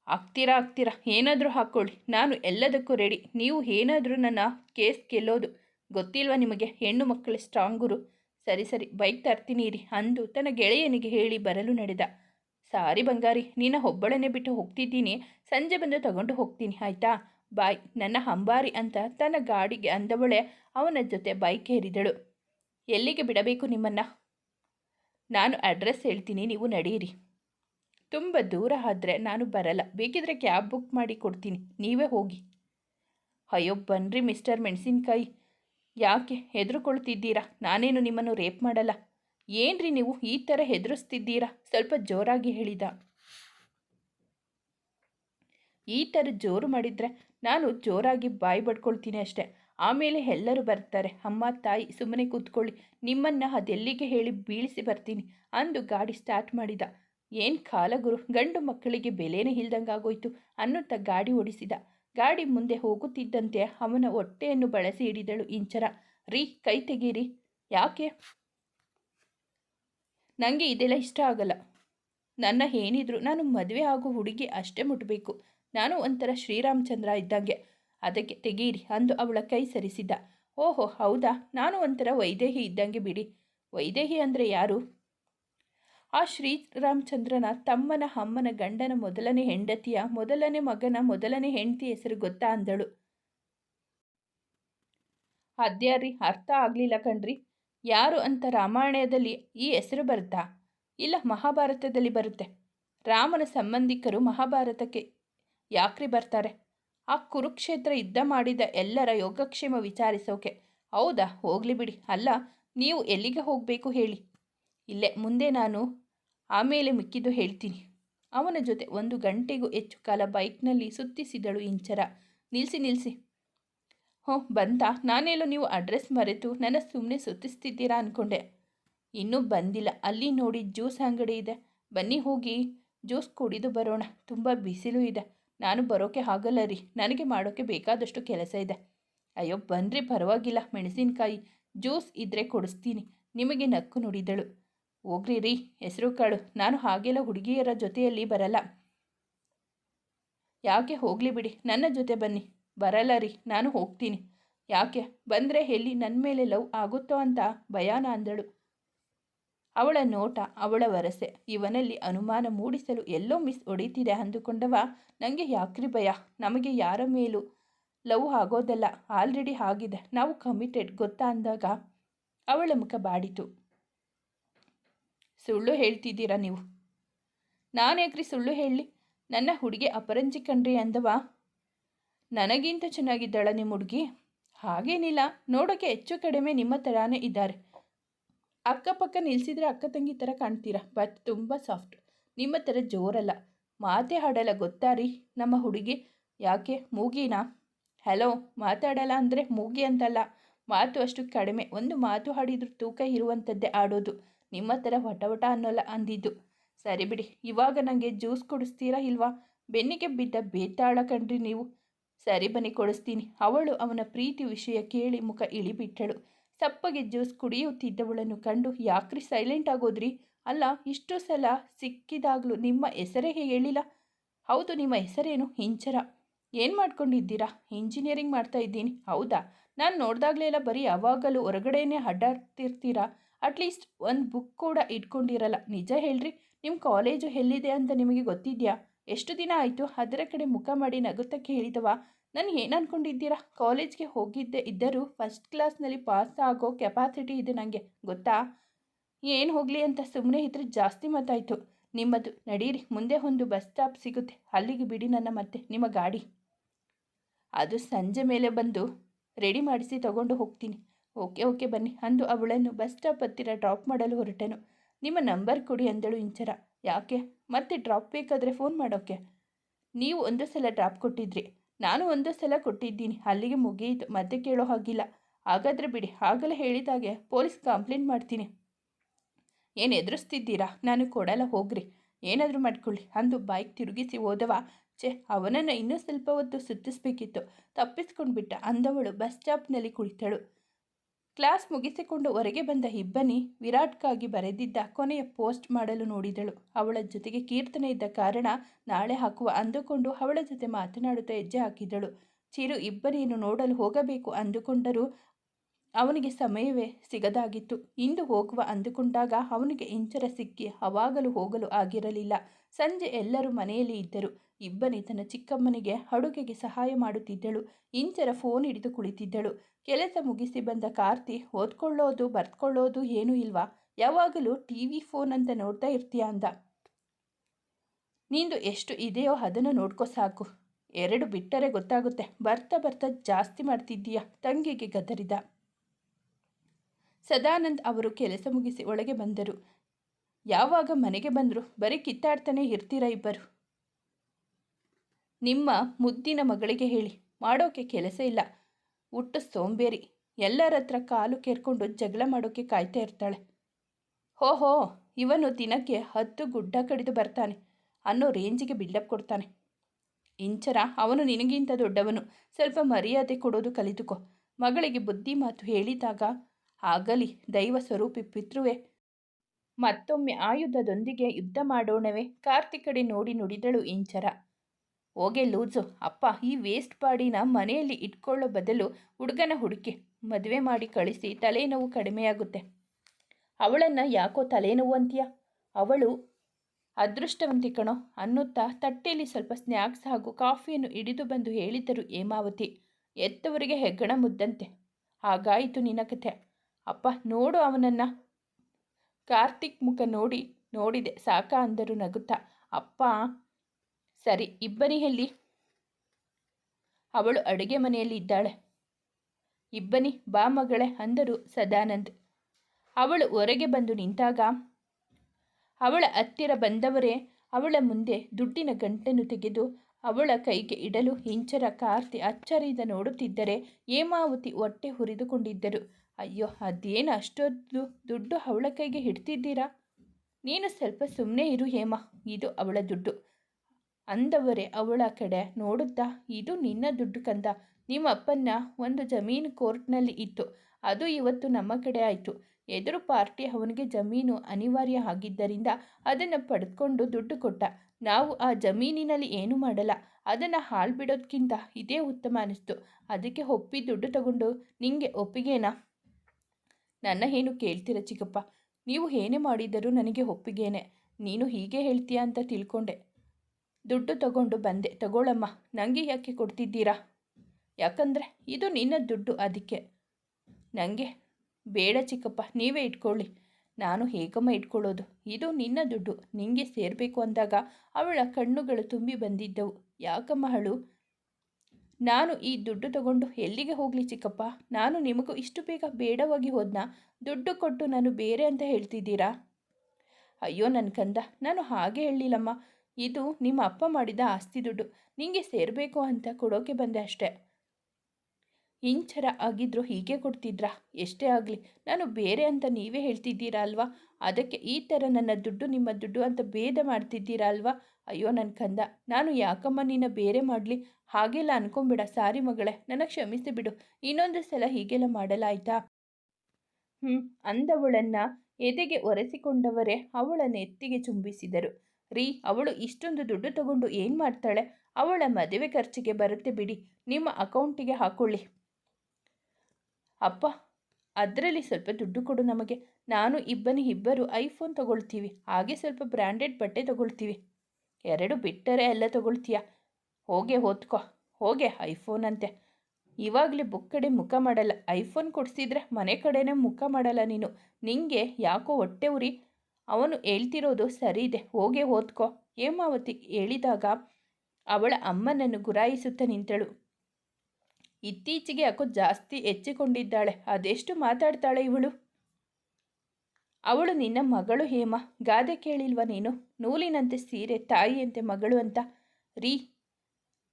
ಆಗ್ತೀರಾ ಆಗ್ತೀರಾ ಏನಾದರೂ ಹಾಕ್ಕೊಳ್ಳಿ. ನಾನು ಎಲ್ಲದಕ್ಕೂ ರೆಡಿ ನೀವು ಏನಾದರೂ ನನ್ನ ಕೇಸ್ ಗೆಲ್ಲೋದು. ಗೊತ್ತಿಲ್ವಾ ನಿಮಗೆ? ಹೆಣ್ಣು ಮಕ್ಕಳ ಸ್ಟ್ರಾಂಗುರು ಸರಿ ಸರಿ. ಬೈಕ್ ತರ್ತೀನಿ ಇರಿ ಅಂದು ತನ್ನ ಗೆಳೆಯನಿಗೆ ಹೇಳಿ ಬರಲು ನಡೆದ. ಸಾರಿ ಬಂಗಾರಿ, ನಿನ್ನ ಒಬ್ಬಳನ್ನೇ ಬಿಟ್ಟು ಹೋಗ್ತಿದ್ದೀನಿ. ಸಂಜೆ ಬಂದು ತಗೊಂಡು ಹೋಗ್ತೀನಿ, ಆಯಿತಾ? ಬಾಯ್. ನನ್ನ ಹಂಬಾರಿ ಅಂತ ತನ್ನ ಗಾಡಿಗೆ ಅಂದವಳೆ ಅವನ ಜೊತೆ ಬೈಕ್ ಏರಿದಳು. ಎಲ್ಲಿಗೆ ಬಿಡಬೇಕು ನಿಮ್ಮನ್ನು? ನಾನು ಅಡ್ರೆಸ್ ಹೇಳ್ತೀನಿ, ನೀವು ನಡೆಯಿರಿ. ತುಂಬ ದೂರ ಆದರೆ ನಾನು ಬರಲ್ಲ. ಬೇಕಿದ್ರೆ ಕ್ಯಾಬ್ ಬುಕ್ ಮಾಡಿ ಕೊಡ್ತೀನಿ. ನೀವೇ ಹೋಗಿ. ಅಯ್ಯೋ, ಬನ್ರಿ ಮಿಸ್ಟರ್ ಮೆಣಸಿನ್ಕಾಯಿ. ಯಾಕೆ ಹೆದರ್ಕೊಳ್ತಿದ್ದೀರಾ? ನಾನೇನು ನಿಮ್ಮನ್ನು ರೇಪ್ ಮಾಡಲ್ಲ? ಏನ್ರಿ ನೀವು ಈ ಥರ ಹೆದರಿಸ್ತಿದ್ದೀರಾ? ಸ್ವಲ್ಪ ಜೋರಾಗಿ ಹೇಳಿದ. ಈ ಥರ ಜೋರು ಮಾಡಿದರೆ ನಾನು ಜೋರಾಗಿ ಬಾಯಿ ಬಡ್ಕೊಳ್ತೀನಿ ಅಷ್ಟೆ. ಆಮೇಲೆ ಎಲ್ಲರೂ ಬರ್ತಾರೆ. ಅಮ್ಮ, ತಾಯಿ ಸುಮ್ಮನೆ ಕೂತ್ಕೊಳ್ಳಿ. ನಿಮ್ಮನ್ನು ಅದೆಲ್ಲಿಗೆ ಹೇಳಿ ಬೀಳಿಸಿ ಬರ್ತೀನಿ ಅಂದು ಗಾಡಿ ಸ್ಟಾರ್ಟ್ ಮಾಡಿದ. ಏನು ಕಾಲಗುರು ಗಂಡು ಮಕ್ಕಳಿಗೆ ಬೆಲೆನೇ ಇಲ್ದಂಗಾಗೋಯ್ತು ಅನ್ನುತ್ತ ಗಾಡಿ ಓಡಿಸಿದ. ಗಾಡಿ ಮುಂದೆ ಹೋಗುತ್ತಿದ್ದಂತೆ ಅವನ ಹೊಟ್ಟೆಯನ್ನು ಬಳಸಿ ಹಿಡಿದಳು ಇಂಚರ. ರೀ, ಕೈ ತೆಗೀರಿ. ಯಾಕೆ? ನನಗೆ ಇದೆಲ್ಲ ಇಷ್ಟ ಆಗಲ್ಲ. ನನ್ನ ಏನಿದ್ರು ನಾನು ಮದುವೆ ಆಗೋ ಹುಡುಗಿ ಅಷ್ಟೇ ಮುಟ್ಟಬೇಕು ನಾನು ಒಂಥರ ಶ್ರೀರಾಮಚಂದ್ರ ಇದ್ದಂಗೆ. ಅದಕ್ಕೆ ತೆಗೀರಿ ಅಂದು ಅವಳ ಕೈ ಸರಿಸಿದ್ದ ಓಹೋ, ಹೌದಾ? ನಾನು ಒಂಥರ ವೈದೇಹಿ ಇದ್ದಂಗೆ ಬಿಡಿ. ವೈದೇಹಿ ಅಂದರೆ ಯಾರು? ಆ ಶ್ರೀರಾಮಚಂದ್ರನ ತಮ್ಮನ ಅಮ್ಮನ ಗಂಡನ ಮೊದಲನೇ ಹೆಂಡತಿಯ ಮೊದಲನೇ ಮಗನ ಮೊದಲನೇ ಹೆಂಡತಿ ಹೆಸರು ಗೊತ್ತಾ ಅಂದಳು. ಅದ್ಯಾರಿ ಅರ್ಥ ಆಗಲಿಲ್ಲ ಕಣ್ರಿ. ಯಾರು ಅಂತ ರಾಮಾಯಣದಲ್ಲಿ ಈ ಹೆಸರು ಬರುತ್ತಾ? ಇಲ್ಲ, ಮಹಾಭಾರತದಲ್ಲಿ ಬರುತ್ತೆ. ರಾಮನ ಸಂಬಂಧಿಕರು ಮಹಾಭಾರತಕ್ಕೆ ಯಾಕ್ರಿ ಬರ್ತಾರೆ? ಆ ಕುರುಕ್ಷೇತ್ರ ಯುದ್ಧ ಮಾಡಿದ ಎಲ್ಲರ ಯೋಗಕ್ಷೇಮ ವಿಚಾರಿಸೋಕೆ. ಹೌದಾ? ಹೋಗಲಿ ಬಿಡಿ. ಅಲ್ಲ, ನೀವು ಎಲ್ಲಿಗೆ ಹೋಗಬೇಕು ಹೇಳಿ. ಇಲ್ಲೇ, ಮುಂದೆ ನಾನು ಆಮೇಲೆ ಮಿಕ್ಕಿದ್ದು ಹೇಳ್ತೀನಿ. ಅವನ ಜೊತೆ ಒಂದು ಗಂಟೆಗೂ ಹೆಚ್ಚು ಕಾಲ ಬೈಕ್ನಲ್ಲಿ ಸುತ್ತಿಸಿದಳು ಇಂಚರ. ನಿಲ್ಲಿಸಿ ನಿಲ್ಲಿಸಿ ಹೋ ಬಂತ ನಾನೇಲೋ ನೀವು ಅಡ್ರೆಸ್ ಮರೆತು ನನ್ನ ಸುಮ್ಮನೆ ಸುತ್ತಿಸ್ತಿದ್ದೀರಾ ಅಂದ್ಕೊಂಡೆ ಇನ್ನೂ ಬಂದಿಲ್ಲ. ಅಲ್ಲಿ ನೋಡಿ ಜ್ಯೂಸ್ ಅಂಗಡಿ ಇದೆ. ಬನ್ನಿ, ಹೋಗಿ. ಜ್ಯೂಸ್ ಕುಡಿದು ಬರೋಣ. ತುಂಬ ಬಿಸಿಲು ಇದೆ. ನಾನು ಬರೋಕ್ಕೆ ಆಗಲ್ಲ ರೀ. ನನಗೆ ಮಾಡೋಕ್ಕೆ ಬೇಕಾದಷ್ಟು ಕೆಲಸ ಇದೆ. ಅಯ್ಯೋ ಬನ್ನಿರಿ ಪರವಾಗಿಲ್ಲ. ಮೆಣಸಿನಕಾಯಿ ಜ್ಯೂಸ್ ಇದ್ದರೆ ಕೊಡಿಸ್ತೀನಿ. ನಿಮಗೆ ನಕ್ಕು ನುಡಿದಳು. ಹೋಗ್ರಿ ರೀ ಹೆಸರು ಕಾಳು. ನಾನು ಹಾಗೆಲ್ಲ ಹುಡುಗಿಯರ ಜೊತೆಯಲ್ಲಿ ಬರಲ್ಲ. ಯಾಕೆ? ಹೋಗಲಿ ಬಿಡಿ. ನನ್ನ ಜೊತೆ ಬನ್ನಿ. ಬರಲ್ಲ ರೀ. ನಾನು ಹೋಗ್ತೀನಿ. ಯಾಕೆ? ಬಂದರೆ ಎಲ್ಲಿ ನನ್ನ ಮೇಲೆ ಲವ್ ಆಗುತ್ತೋ ಅಂತ ಭಯಾನ ಅಂದಳು. ಅವಳ ನೋಟ, ಅವಳ ವರಸೆ, ಇವನಲ್ಲಿ ಅನುಮಾನ ಮೂಡಿಸಲು ಎಲ್ಲೋ ಮಿಸ್ ಒಡೀತಿದೆ ಅಂದುಕೊಂಡವ ನನಗೆ ಯಾಕ್ರಿ ಭಯ? ನಮಗೆ ಯಾರ ಮೇಲೂ ಲವ್ ಆಗೋದಲ್ಲ. ಆಲ್ರೆಡಿ ಆಗಿದೆ. ನಾವು ಕಮಿಟೆಡ್ ಗೊತ್ತಾ ಅಂದಾಗ ಅವಳ ಮುಖ ಬಾಡಿತು. ಸುಳ್ಳು ಹೇಳ್ತಿದ್ದೀರಾ ನೀವು? ನಾನೇಕ್ರಿ ಸುಳ್ಳು ಹೇಳಿ? ನನ್ನ ಹುಡುಗಿ ಅಪರಂಜಿ ಕಣ್ರಿ ಅಂದವ. ನನಗಿಂತ ಚೆನ್ನಾಗಿದ್ದಾಳ ನಿಮ್ಮ ಹುಡುಗಿ? ಹಾಗೇನಿಲ್ಲ ನೋಡೋಕ್ಕೆ ಹೆಚ್ಚು ಕಡಿಮೆ ನಿಮ್ಮ ಥರಾನೇ ಇದ್ದಾರೆ. ಅಕ್ಕಪಕ್ಕ ನಿಲ್ಲಿಸಿದ್ರೆ ಅಕ್ಕ ತಂಗಿ ಥರ ಕಾಣ್ತೀರಾ? ಬಟ್ ತುಂಬ ಸಾಫ್ಟ್. ನಿಮ್ಮ ಥರ ಜೋರಲ್ಲ. ಮಾತೇ ಹಾಡಲ್ಲ, ಗೊತ್ತಾ ರೀ? ನಮ್ಮ ಹುಡುಗಿ. ಯಾಕೆ? ಮೂಗಿನಾ? ಹಲೋ, ಮಾತಾಡಲ್ಲ ಅಂದರೆ ಮೂಗಿ ಅಂತಲ್ಲ. ಮಾತು ಅಷ್ಟು ಕಡಿಮೆ. ಒಂದು ಮಾತು ಹಾಡಿದ್ರು ತೂಕ ಇರುವಂಥದ್ದೇ ಆಡೋದು. ನಿಮ್ಮ ಥರ ವಟ ವಟ ಅನ್ನೋಲ್ಲ ಅಂದಿದ್ದು. ಸರಿ ಬಿಡಿ, ಇವಾಗ ನನಗೆ ಜ್ಯೂಸ್ ಕೊಡಿಸ್ತೀರಾ ಇಲ್ವಾ? ಬೆನ್ನಿಗೆ ಬಿದ್ದ ಬೇತಾಳ ಕಣ್ರಿ ನೀವು. ಸರಿ ಬನ್ನಿ, ಕೊಡಿಸ್ತೀನಿ. ಅವಳು ಅವನ ಪ್ರೀತಿ ವಿಷಯ ಕೇಳಿ ಮುಖ ಇಳಿಬಿಟ್ಟಳು. ಸಪ್ಪಗೆ ಜ್ಯೂಸ್ ಕುಡಿಯುತ್ತಿದ್ದವಳನ್ನು ಕಂಡು, ಯಾಕ್ರಿ ಸೈಲೆಂಟ್ ಆಗೋದ್ರಿ? ಅಲ್ಲ, ಇಷ್ಟು ಸಲ ಸಿಕ್ಕಿದಾಗಲೂ ನಿಮ್ಮ ಹೆಸರೇ ಹೇಳಿಲ್ಲ? ಹೌದು, ನಿಮ್ಮ ಹೆಸರೇನು? ಇಂಚರ ಏನು ಮಾಡ್ಕೊಂಡಿದ್ದೀರಾ? ಇಂಜಿನಿಯರಿಂಗ್ ಮಾಡ್ತಾ ಇದ್ದೀನಿ. ಹೌದಾ? ನಾನು ನೋಡಿದಾಗಲೆಲ್ಲ ಬರೀ ಯಾವಾಗಲೂ ಹೊರಗಡೆಯೇ ಅಡ್ಡಾಡ್ತಿರ್ತೀರಾ? ಅಟ್ಲೀಸ್ಟ್ ಒಂದು ಬುಕ್ ಕೂಡ ಇಟ್ಕೊಂಡಿರಲ್ಲ. ನಿಜ ಹೇಳ್ರಿ ನಿಮ್ಮ ಕಾಲೇಜು ಎಲ್ಲಿದೆ ಅಂತ ನಿಮಗೆ ಗೊತ್ತಿದೆಯಾ? ಎಷ್ಟು ದಿನ ಆಯಿತು? ಅದರ ಕಡೆ ಮುಖ ಮಾಡಿ ನಗುತ್ತಾ ಕೇಳಿದವ. ನಾನು ಏನು ಅಂದ್ಕೊಂಡಿದ್ದೀರಾ ಕಾಲೇಜ್ಗೆ ಹೋಗಿದ್ದೆ, ಇದ್ದರೂ ಫಸ್ಟ್ ಕ್ಲಾಸ್ನಲ್ಲಿ ಪಾಸ್ ಆಗೋ ಕೆಪಾಸಿಟಿ ಇದೆ ನನಗೆ ಗೊತ್ತಾ? ಏನು ಹೋಗಲಿ ಅಂತ ಸುಮ್ಮನೆ ಇದ್ರೆ ಜಾಸ್ತಿ ಮಾತಾಯಿತು. ನಿಮ್ಮದು, ನಡೀರಿ, ಮುಂದೆ ಒಂದು ಬಸ್ ಸ್ಟಾಪ್ ಸಿಗುತ್ತೆ. ಅಲ್ಲಿಗೆ ಬಿಡಿ ನನ್ನ ಮತ್ತೆ, ನಿಮ್ಮ ಗಾಡಿ. ಅದು ಸಂಜೆ ಮೇಲೆ ಬಂದು ರೆಡಿ ಮಾಡಿಸಿ ತಗೊಂಡು ಹೋಗ್ತೀನಿ. ಓಕೆ ಓಕೆ ಬನ್ನಿ. ಅಂದು ಅವಳನ್ನು ಬಸ್ ಸ್ಟಾಪ್ ಹತ್ತಿರ ಡ್ರಾಪ್ ಮಾಡಲು ಹೊರಟನು. ನಿಮ್ಮ ನಂಬರ್ ಕೊಡಿ ಅಂದಳು ಇಂಚರ. ಯಾಕೆ? ಮತ್ತೆ ಡ್ರಾಪ್ ಬೇಕಾದರೆ ಫೋನ್ ಮಾಡೋಕ್ಕೆ ನೀವು ಒಂದು ಸಲ ಡ್ರಾಪ್ ಕೊಟ್ಟಿದ್ರಿ. ನಾನು ಒಂದು ಸಲ ಕೊಟ್ಟಿದ್ದೀನಿ. ಅಲ್ಲಿಗೆ ಮುಗಿಯಿತು. ಮತ್ತೆ ಕೇಳೋ ಹಾಗಿಲ್ಲ. ಹಾಗಾದರೆ ಬಿಡಿ. ಆಗಲೇ ಹೇಳಿದಾಗೆ ಪೊಲೀಸ್ ಕಂಪ್ಲೇಂಟ್ ಮಾಡ್ತೀನಿ. ಏನು ಎದುರಿಸ್ತಿದ್ದೀರಾ? ನಾನು ಕೊಡಲ್ಲ, ಹೋಗ್ರಿ. ಏನಾದರೂ ಮಾಡ್ಕೊಳ್ಳಿ. ಅಂದು ಬೈಕ್ ತಿರುಗಿಸಿ ಹೋದವ. ಛೆ, ಅವನನ್ನು ಇನ್ನೂ ಸ್ವಲ್ಪ ಹೊತ್ತು ಸುತ್ತಿಸ್ಬೇಕಿತ್ತು. ತಪ್ಪಿಸ್ಕೊಂಡು ಬಿಟ್ಟ ಅಂದವಳು ಬಸ್ ಸ್ಟಾಪ್ನಲ್ಲಿ ಕುಳಿತಳು. ಕ್ಲಾಸ್ ಮುಗಿಸಿಕೊಂಡು ಹೊರಗೆ ಬಂದ ಇಬ್ಬನಿ ವಿರಾಟ್ಗಾಗಿ ಬರೆದಿದ್ದ ಕೊನೆಯ ಪೋಸ್ಟ್ ಮಾಡಲು ನೋಡಿದಳು. ಅವಳ ಜೊತೆಗೆ ಕೀರ್ತನೆ ಇದ್ದ ಕಾರಣ ನಾಳೆ ಹಾಕುವ ಅಂದುಕೊಂಡು ಅವಳ ಜೊತೆ ಮಾತನಾಡುತ್ತಾ ಹೆಜ್ಜೆ ಹಾಕಿದಳು. ಚಿರು ಇಬ್ಬನಿಯನ್ನು ನೋಡಲು ಹೋಗಬೇಕು ಅಂದುಕೊಂಡರೂ ಅವನಿಗೆ ಸಮಯವೇ ಸಿಗದಾಗಿತ್ತು. ಇಂದು ಹೋಗುವ ಅಂದುಕೊಂಡಾಗ ಅವನಿಗೆ ಇಂಚರ ಸಿಕ್ಕಿ ಅವಾಗಲೂ ಹೋಗಲು ಆಗಿರಲಿಲ್ಲ. ಸಂಜೆ ಎಲ್ಲರೂ ಮನೆಯಲ್ಲಿ ಇದ್ದರು. ಇಬ್ಬನಿ ತನ್ನ ಚಿಕ್ಕಮ್ಮನಿಗೆ ಅಡುಗೆಗೆ ಸಹಾಯ ಮಾಡುತ್ತಿದ್ದಳು. ಇಂಚರ ಫೋನ್ ಹಿಡಿದು ಕುಳಿತಿದ್ದಳು. ಕೆಲಸ ಮುಗಿಸಿ ಬಂದ ಕಾರ್ತಿ, ಓದ್ಕೊಳ್ಳೋದು ಬರ್ತ್ಕೊಳ್ಳೋದು ಏನೂ ಇಲ್ವಾ? ಯಾವಾಗಲೂ ಟಿ ವಿ ಫೋನ್ ಅಂತ ನೋಡ್ತಾ ಇರ್ತೀಯ ಅಂದ. ನಿಂದು ಎಷ್ಟು ಇದೆಯೋ ಅದನ್ನು ನೋಡ್ಕೋ ಸಾಕು. ಎರಡು ಬಿಟ್ಟರೆ ಗೊತ್ತಾಗುತ್ತೆ. ಬರ್ತಾ ಬರ್ತಾ ಜಾಸ್ತಿ ಮಾಡ್ತಿದ್ದೀಯ. ತಂಗಿಗೆ ಗದರಿದ. ಸದಾನಂದ್ ಅವರು ಕೆಲಸ ಮುಗಿಸಿ ಒಳಗೆ ಬಂದರು. ಯಾವಾಗ ಮನೆಗೆ ಬಂದರು? ಬರೀ ಕಿತ್ತಾಡ್ತಾನೆ ಇರ್ತೀರ ಇಬ್ಬರು? ನಿಮ್ಮ ಮುದ್ದಿನ ಮಗಳಿಗೆ ಹೇಳಿ, ಮಾಡೋಕೆ ಕೆಲಸ ಇಲ್ಲ. ಹುಟ್ಟು ಸೋಂಬೇರಿ. ಎಲ್ಲರ ಹತ್ರ ಕಾಲು ಕೇರ್ಕೊಂಡು ಜಗಳ ಮಾಡೋಕ್ಕೆ ಕಾಯ್ತಾ ಇರ್ತಾಳೆ. ಹೋ, ಇವನು ದಿನಕ್ಕೆ ಹತ್ತು ಗುಡ್ಡ ಕಡಿದು ಬರ್ತಾನೆ. ಅನ್ನೋ ರೇಂಜಿಗೆ ಬಿಲ್ಡಪ್ ಕೊಡ್ತಾನೆ. ಇಂಚರ, ಅವನು ನಿನಗಿಂತ ದೊಡ್ಡವನು. ಸ್ವಲ್ಪ ಮರ್ಯಾದೆ ಕೊಡೋದು ಕಲಿತುಕೋ. ಮಗಳಿಗೆ ಬುದ್ಧಿ ಮಾತು ಹೇಳಿದಾಗ, ಆಗಲಿ, ದೈವ ಸ್ವರೂಪಿ ಪಿತೃವೆ. ಮತ್ತೊಮ್ಮೆ ಆಯುಧದೊಂದಿಗೆ ಯುದ್ಧ ಮಾಡೋಣವೇ. ಕಾರ್ತಿಕಡೆ ನೋಡಿ ನುಡಿದಳು ಇಂಚರ. ಹೋಗೆ ಲೂಸು, ಅಪ್ಪ, ಈ ವೇಸ್ಟ್ ಬಾಡಿನ ಮನೆಯಲ್ಲಿ ಇಟ್ಕೊಳ್ಳೋ ಬದಲು ಹುಡುಗನ ಹುಡುಕಿ, ಮದುವೆ ಮಾಡಿ ಕಳಿಸಿ, ತಲೆನೋವು ಕಡಿಮೆಯಾಗುತ್ತೆ. ಅವಳನ್ನು ಯಾಕೋ ತಲೆನೋವು ಅಂತೀಯ? ಅವಳು ಅದೃಷ್ಟವಂತಿ ಕಣೋ, ಅನ್ನುತ್ತಾ ತಟ್ಟೆಯಲ್ಲಿ ಸ್ವಲ್ಪ ಸ್ನ್ಯಾಕ್ಸ್ ಹಾಗೂ ಕಾಫಿಯನ್ನು ಹಿಡಿದು ಬಂದು ಹೇಳಿದರು ಹೇಮಾವತಿ, ಎತ್ತವರಿಗೆ ಹೆಗ್ಗಣ ಮುದ್ದಂತೆ. ಹಾಗಾಯಿತು ನಿನ್ನ ಕಥೆ. ಅಪ್ಪ, ನೋಡು ಅವನನ್ನು. ಕಾರ್ತಿಕ್ ಮುಖ ನೋಡಿ, ನೋಡಿದೆ, ಸಾಕ ಅಂದರು ನಗುತ್ತಾ. ಅಪ್ಪ ಸರಿ, ಇಬ್ಬನಿ ಎಲ್ಲಿ? ಅವಳು ಅಡುಗೆ ಮನೆಯಲ್ಲಿ ಇದ್ದಾಳೆ. ಇಬ್ಬನಿ, ಬಾ ಮಗಳೇ, ಅಂದರು ಸದಾನಂದ್. ಅವಳು ಹೊರಗೆ ಬಂದು ನಿಂತಾಗ, ಅವಳ ಹತ್ತಿರ ಬಂದವರೇ, ಅವಳ ಮುಂದೆ ದುಡ್ಡಿನ ಗಂಟನ್ನು ತೆಗೆದು ಅವಳ ಕೈಗೆ ಇಡಲು ಹಿಂಚರ ಕಾರ್ತಿ ಅಚ್ಚರಿಯಿಂದ ನೋಡುತ್ತಿದ್ದರೆ ಹೇಮಾವತಿ ಹೊಟ್ಟೆ ಹುರಿದುಕೊಂಡಿದ್ದರು. ಅಯ್ಯೋ, ಅದೇನು ಅಷ್ಟೊಂದು ದುಡ್ಡು ಅವಳ ಕೈಗೆ ಹಿಡ್ತಿದ್ದೀರಾ? ನೀನು ಸ್ವಲ್ಪ ಸುಮ್ಮನೆ ಇರು ಹೇಮ, ಇದು ಅವಳ ದುಡ್ಡು. ಅಂದವರೇ ಅವಳ ಕಡೆ ನೋಡುತ್ತಾ, ಇದು ನಿನ್ನ ದುಡ್ಡು ಕಂದ. ನಿಮ್ಮ ಅಪ್ಪನ ಒಂದು ಜಮೀನು ಕೋರ್ಟ್ನಲ್ಲಿ ಇತ್ತು. ಅದು ಇವತ್ತು ನಮ್ಮ ಕಡೆ ಆಯಿತು. ಎದುರು ಪಾರ್ಟಿ ಅವನಿಗೆ ಜಮೀನು ಅನಿವಾರ್ಯ ಆಗಿದ್ದರಿಂದ ಅದನ್ನು ಪಡೆದುಕೊಂಡು ದುಡ್ಡು ಕೊಟ್ಟ. ನಾವು ಆ ಜಮೀನಿನಲ್ಲಿ ಏನು ಮಾಡಲ್ಲ. ಅದನ್ನು ಹಾಳು ಬಿಡೋದಕ್ಕಿಂತ ಇದೇ ಉತ್ತಮ ಅನಿಸ್ತು. ಅದಕ್ಕೆ ಒಪ್ಪಿ ದುಡ್ಡು ತಗೊಂಡು ನಿಮಗೆ ಒಪ್ಪಿಗೆನಾ? ನನ್ನ ಏನು ಕೇಳ್ತೀರ ಚಿಕ್ಕಪ್ಪ. ನೀವು ಏನೇ ಮಾಡಿದರೂ ನನಗೆ ಒಪ್ಪಿಗೆನೆ. ನೀನು ಹೀಗೆ ಹೇಳ್ತೀಯ ಅಂತ ತಿಳ್ಕೊಂಡೆ. ದುಡ್ಡು ತಗೊಂಡು ಬಂದೆ. ತಗೊಳಮ್ಮ ನನಗೆ ಯಾಕೆ ಕೊಡ್ತಿದ್ದೀರಾ? ಯಾಕಂದರೆ ಇದು ನಿನ್ನ ದುಡ್ಡು ಅದಕ್ಕೆ. ನನಗೆ ಬೇಡ ಚಿಕ್ಕಪ್ಪ, ನೀವೇ ಇಟ್ಕೊಳ್ಳಿ. ನಾನು ಹೇಗಮ್ಮ ಇಟ್ಕೊಳ್ಳೋದು? ಇದು ನಿನ್ನ ದುಡ್ಡು. ನಿಂಗೆ ಸೇರಬೇಕು ಅಂದಾಗ ಅವಳ ಕಣ್ಣುಗಳು ತುಂಬಿ ಬಂದಿದ್ದವು. ಯಾಕಮ್ಮ ಹಳು ನಾನು ಈ ದುಡ್ಡು ತಗೊಂಡು ಎಲ್ಲಿಗೆ ಹೋಗಲಿ ಚಿಕ್ಕಪ್ಪ? ನಾನು ನಿಮಗೂ ಇಷ್ಟು ಬೇಗ ಬೇಡವಾಗಿ ಹೋದ್ನ? ದುಡ್ಡು ಕೊಟ್ಟು ನಾನು ಬೇರೆ ಅಂತ ಹೇಳ್ತಿದ್ದೀರಾ? ಅಯ್ಯೋ ನನ್ನ ಕಂದ, ನಾನು ಹಾಗೆ ಹೇಳಿಲ್ಲಮ್ಮ ಇದು ನಿಮ್ಮ ಅಪ್ಪ ಮಾಡಿದ ಆಸ್ತಿ ದುಡ್ಡು. ನಿಂಗೆ ಸೇರಬೇಕು ಅಂತ ಕೊಡೋಕೆ ಬಂದೆ ಅಷ್ಟೆ. ಇಂಚರ ಆಗಿದ್ರು ಹೀಗೆ ಕೊಡ್ತಿದ್ರಾ? ಎಷ್ಟೇ ಆಗಲಿ. ನಾನು ಬೇರೆ ಅಂತ ನೀವೇ ಹೇಳ್ತಿದ್ದೀರಾ ಅಲ್ವಾ? ಅದಕ್ಕೆ ಈ ಥರ ನನ್ನ ದುಡ್ಡು, ನಿಮ್ಮ ದುಡ್ಡು ಅಂತ ಭೇದ ಮಾಡ್ತಿದ್ದೀರಾ ಅಲ್ವಾ? ಅಯ್ಯೋ ನನ್ನ ಕಂದ. ನಾನು ಯಾಕಮ್ಮ ನಿನ್ನ ಬೇರೆ ಮಾಡಲಿ? ಹಾಗೆಲ್ಲ ಅನ್ಕೊಂಬಿಡ ಸಾರಿ ಮಗಳೇ. ನನಗೆ ಕ್ಷಮಿಸಿ ಬಿಡು. ಇನ್ನೊಂದು ಸಲ ಹೀಗೆಲ್ಲ ಮಾಡಲಾಯ್ತಾ ಹ್ಞೂ ಅಂದವಳನ್ನು ಎದೆಗೆ ಒರೆಸಿಕೊಂಡವರೇ ಅವಳನ್ನು ಎತ್ತಿಗೆ ಚುಂಬಿಸಿದರು. ರೀ, ಅವಳು ಇಷ್ಟೊಂದು ದುಡ್ಡು ತಗೊಂಡು ಏನು ಮಾಡ್ತಾಳೆ? ಅವಳ ಮದುವೆ ಖರ್ಚಿಗೆ ಬರುತ್ತೆ ಬಿಡಿ, ನಿಮ್ಮ ಅಕೌಂಟಿಗೆ ಹಾಕೊಳ್ಳಿ. ಅಪ್ಪ, ಅದರಲ್ಲಿ ಸ್ವಲ್ಪ ದುಡ್ಡು ಕೊಡು ನಮಗೆ. ನಾನು ಇಬ್ಬನಿ ಇಬ್ಬರು ಐಫೋನ್ ತಗೊಳ್ತೀವಿ, ಹಾಗೆ ಸ್ವಲ್ಪ ಬ್ರ್ಯಾಂಡೆಡ್ ಬಟ್ಟೆ ತಗೊಳ್ತೀವಿ. ಎರಡು ಬಿಟ್ಟರೆ ಎಲ್ಲ ತಗೊಳ್ತೀಯ? ಹೋಗೆ, ಓದ್ಕೊ. ಹೋಗೆ, ಐಫೋನ್ ಅಂತೆ. ಇವಾಗಲೇ ಬುಕ್ ಕಡೆ ಮುಖ ಮಾಡಲ್ಲ. ಐಫೋನ್ ಕೊಡಿಸಿದ್ರೆ ಮನೆ ಕಡೆನೇ ಮುಖ ಮಾಡಲ್ಲ ನೀನು. ನಿಂಗೆ ಯಾಕೋ ಹೊಟ್ಟೆ ಉರಿ. ಅವನು ಹೇಳ್ತಿರೋದು ಸರಿ ಇದೆ ಹೋಗೆ ಓದ್ಕೋ. ಹೇಮಾವತಿ ಹೇಳಿದಾಗ ಅವಳ ಅಮ್ಮನನ್ನು ಗುರಾಯಿಸುತ್ತಾ ನಿಂತಳು. ಇತ್ತೀಚೆಗೆ ಯಾಕೋ ಜಾಸ್ತಿ ಹೆಚ್ಚಿಕೊಂಡಿದ್ದಾಳೆ ಅದೆಷ್ಟು ಮಾತಾಡ್ತಾಳೆ ಇವಳು? ಅವಳು, ನಿನ್ನ ಮಗಳು ಹೇಮ, ಗಾದೆ ಕೇಳಿಲ್ವ ನೀನು? ನೂಲಿನಂತೆ ಸೀರೆ, ತಾಯಿಯಂತೆ ಮಗಳು ಅಂತ. ರೀ,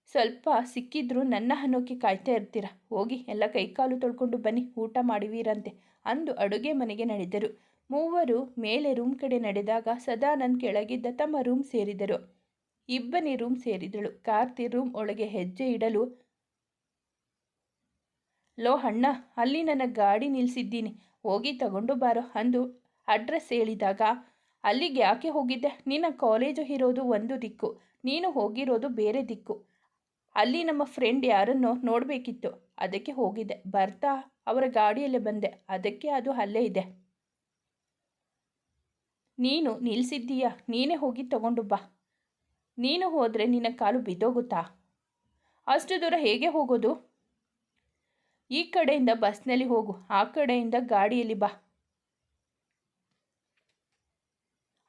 ಸ್ವಲ್ಪ ಸಿಕ್ಕಿದ್ರೂ ನನ್ನ ಅನ್ನೋಕ್ಕೆ ಕಾಯ್ತಾ ಇರ್ತೀರ? ಹೋಗಿ, ಎಲ್ಲ ಕೈಕಾಲು ತೊಳ್ಕೊಂಡು ಬನ್ನಿ, ಊಟ ಮಾಡಿವೀರಂತೆ ಅಂದು ಅಡುಗೆ ಮನೆಗೆ ನಡೆದರು. ಮೂವರು ಮೇಲೆ ರೂಮ್ ಕಡೆ ನಡೆದಾಗ ಸದಾನಂದ್ ಕೆಳಗಿದ್ದ ತಮ್ಮ ರೂಮ್ ಸೇರಿದರು. ಇಬ್ಬನಿ ರೂಮ್ ಸೇರಿದಳು. ಕಾರ್ತಿ ರೂಮ್ ಒಳಗೆ ಹೆಜ್ಜೆ ಇಡಲು, ಲೋ ಅಣ್ಣ, ಅಲ್ಲಿ ನನ್ನ ಗಾಡಿ ನಿಲ್ಲಿಸಿದ್ದೀನಿ ಹೋಗಿ ತಗೊಂಡು ಬಾರೋ ಅಂದು ಅಡ್ರೆಸ್ ಹೇಳಿದಾಗ, ಅಲ್ಲಿಗೆ ಯಾಕೆ ಹೋಗಿದ್ದೆ? ನಿನ್ನ ಕಾಲೇಜು ಇರೋದು ಒಂದು ದಿಕ್ಕು. ನೀನು ಹೋಗಿರೋದು ಬೇರೆ ದಿಕ್ಕು. ಅಲ್ಲಿ ನಮ್ಮ ಫ್ರೆಂಡ್ ಯಾರನ್ನು ನೋಡಬೇಕಿತ್ತು. ಅದಕ್ಕೆ ಹೋಗಿದ್ದೆ. ಬರ್ತಾ ಅವರ ಗಾಡಿಯಲ್ಲೇ ಬಂದೆ. ಅದಕ್ಕೆ ಅದು ಅಲ್ಲೇ ಇದೆ. ನೀನು ನಿಲ್ಲಿಸಿದ್ದೀಯ ನೀನೇ ಹೋಗಿ ತಗೊಂಡು ಬಾ. ನೀನು ಹೋದರೆ ನಿನ್ನ ಕಾಲು ಬಿದ್ದೋಗುತ್ತಾ? ಅಷ್ಟು ದೂರ ಹೇಗೆ ಹೋಗೋದು? ಈ ಕಡೆಯಿಂದ ಬಸ್ನಲ್ಲಿ ಹೋಗು, ಆ ಕಡೆಯಿಂದ ಗಾಡಿಯಲ್ಲಿ ಬಾ.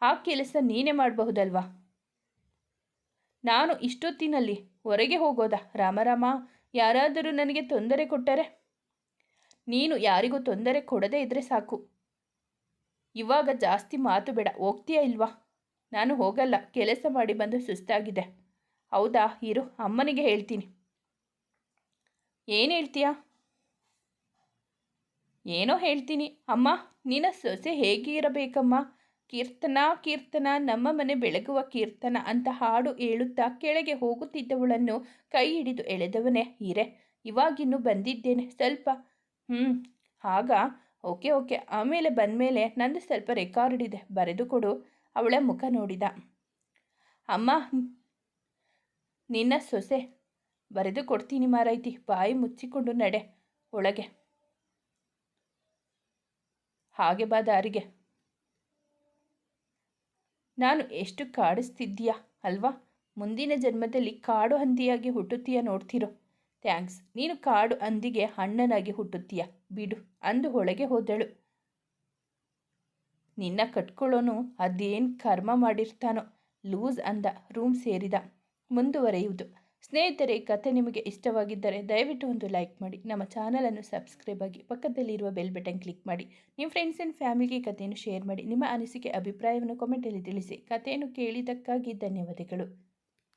ಆ ಕೆಲಸ ನೀನೇ ಮಾಡಬಹುದಲ್ವಾ? ನಾನು ಇಷ್ಟೊತ್ತಿನಲ್ಲಿ ಹೊರಗೆ ಹೋಗೋದಾ? ರಾಮರಾಮ ಯಾರಾದರೂ ನನಗೆ ತೊಂದರೆ ಕೊಟ್ಟರೆ? ನೀನು ಯಾರಿಗೂ ತೊಂದರೆ ಕೊಡದೇ ಇದ್ದರೆ ಸಾಕು. ಇವಾಗ ಜಾಸ್ತಿ ಮಾತು ಬೇಡ. ಹೋಗ್ತೀಯಾ ಇಲ್ವಾ? ನಾನು ಹೋಗಲ್ಲ. ಕೆಲಸ ಮಾಡಿ ಬಂದು ಸುಸ್ತಾಗಿದೆ. ಹೌದಾ? ಇರು, ಅಮ್ಮನಿಗೆ ಹೇಳ್ತೀನಿ. ಏನು ಹೇಳ್ತೀಯಾ? ಏನೋ ಹೇಳ್ತೀನಿ. ಅಮ್ಮ, ನಿನ್ನ ಸೊಸೆ ಹೇಗಿರಬೇಕಮ್ಮ? ಕೀರ್ತನ ಕೀರ್ತನ, ನಮ್ಮ ಮನೆ ಬೆಳಗುವ ಕೀರ್ತನ ಅಂತ ಹಾಡು ಹೇಳುತ್ತಾ ಕೆಳಗೆ ಹೋಗುತ್ತಿದ್ದವಳನ್ನು ಕೈ ಹಿಡಿದು ಎಳೆದವನೇ ಹೀರೆ. ಇವಾಗಿನ್ನೂ ಬಂದಿದ್ದೇನೆ. ಸ್ವಲ್ಪ ಹ್ಞೂ ಆಗ ಓಕೆ ಓಕೆ. ಆಮೇಲೆ ಬಂದಮೇಲೆ ನಂದು ಸ್ವಲ್ಪ ರೆಕಾರ್ಡ್ ಇದೆ, ಬರೆದು ಕೊಡು. ಅವಳ ಮುಖ ನೋಡಿದ. ಅಮ್ಮ, ನಿನ್ನ ಸೊಸೆ. ಬರೆದು ಕೊಡ್ತೀನಿ ಮಾರೈತಿ ಬಾಯಿ ಮುಚ್ಚಿಕೊಂಡು ನಡೆ, ಒಳಗೆ. ಹಾಗೆ ಬಾ ದಾರಿಗೆ. ನಾನು ಎಷ್ಟು ಕಾಡಿಸ್ತಿದ್ದೀಯಾ, ಅಲ್ವಾ? ಮುಂದಿನ ಜನ್ಮದಲ್ಲಿ ಕಾಡು ಹಂದಿಯಾಗಿ ಹುಟ್ಟುತ್ತೀಯ ನೋಡ್ತಿರೋ. ಥ್ಯಾಂಕ್ಸ್, ನೀನು ಕಾಡು ಅಂದಿಗೆ ಹಣ್ಣನಾಗಿ ಹುಟ್ಟುತ್ತೀಯ, ಬಿಡು, ಅಂದು ಒಳಗೆ ಹೋದಳು. ನಿನ್ನ ಕಟ್ಕೊಳ್ಳೋನು ಅದೇನು ಕರ್ಮ ಮಾಡಿರ್ತಾನೋ, ಲೂಸ್ ಅಂದ, ರೂಮ್ ಸೇರಿದ. ಮುಂದುವರೆಯುವುದು. ಸ್ನೇಹಿತರೆ ಕತೆ ನಿಮಗೆ ಇಷ್ಟವಾಗಿದ್ದರೆ ದಯವಿಟ್ಟು ಒಂದು ಲೈಕ್ ಮಾಡಿ, ನಮ್ಮ ಚಾನಲನ್ನು ಸಬ್ಸ್ಕ್ರೈಬ್ ಆಗಿ ಪಕ್ಕದಲ್ಲಿರುವ ಬೆಲ್ ಬಟನ್ ಕ್ಲಿಕ್ ಮಾಡಿ, ನಿಮ್ಮ ಫ್ರೆಂಡ್ಸ್ ಆ್ಯಂಡ್ ಫ್ಯಾಮಿಲಿಗೆ ಕಥೆಯನ್ನು ಶೇರ್ ಮಾಡಿ, ನಿಮ್ಮ ಅನಿಸಿಕೆ, ಅಭಿಪ್ರಾಯವನ್ನು ಕಾಮೆಂಟಲ್ಲಿ ತಿಳಿಸಿ, ಕಥೆಯನ್ನು ಕೇಳಿದ್ದಕ್ಕಾಗಿ ಧನ್ಯವಾದಗಳು.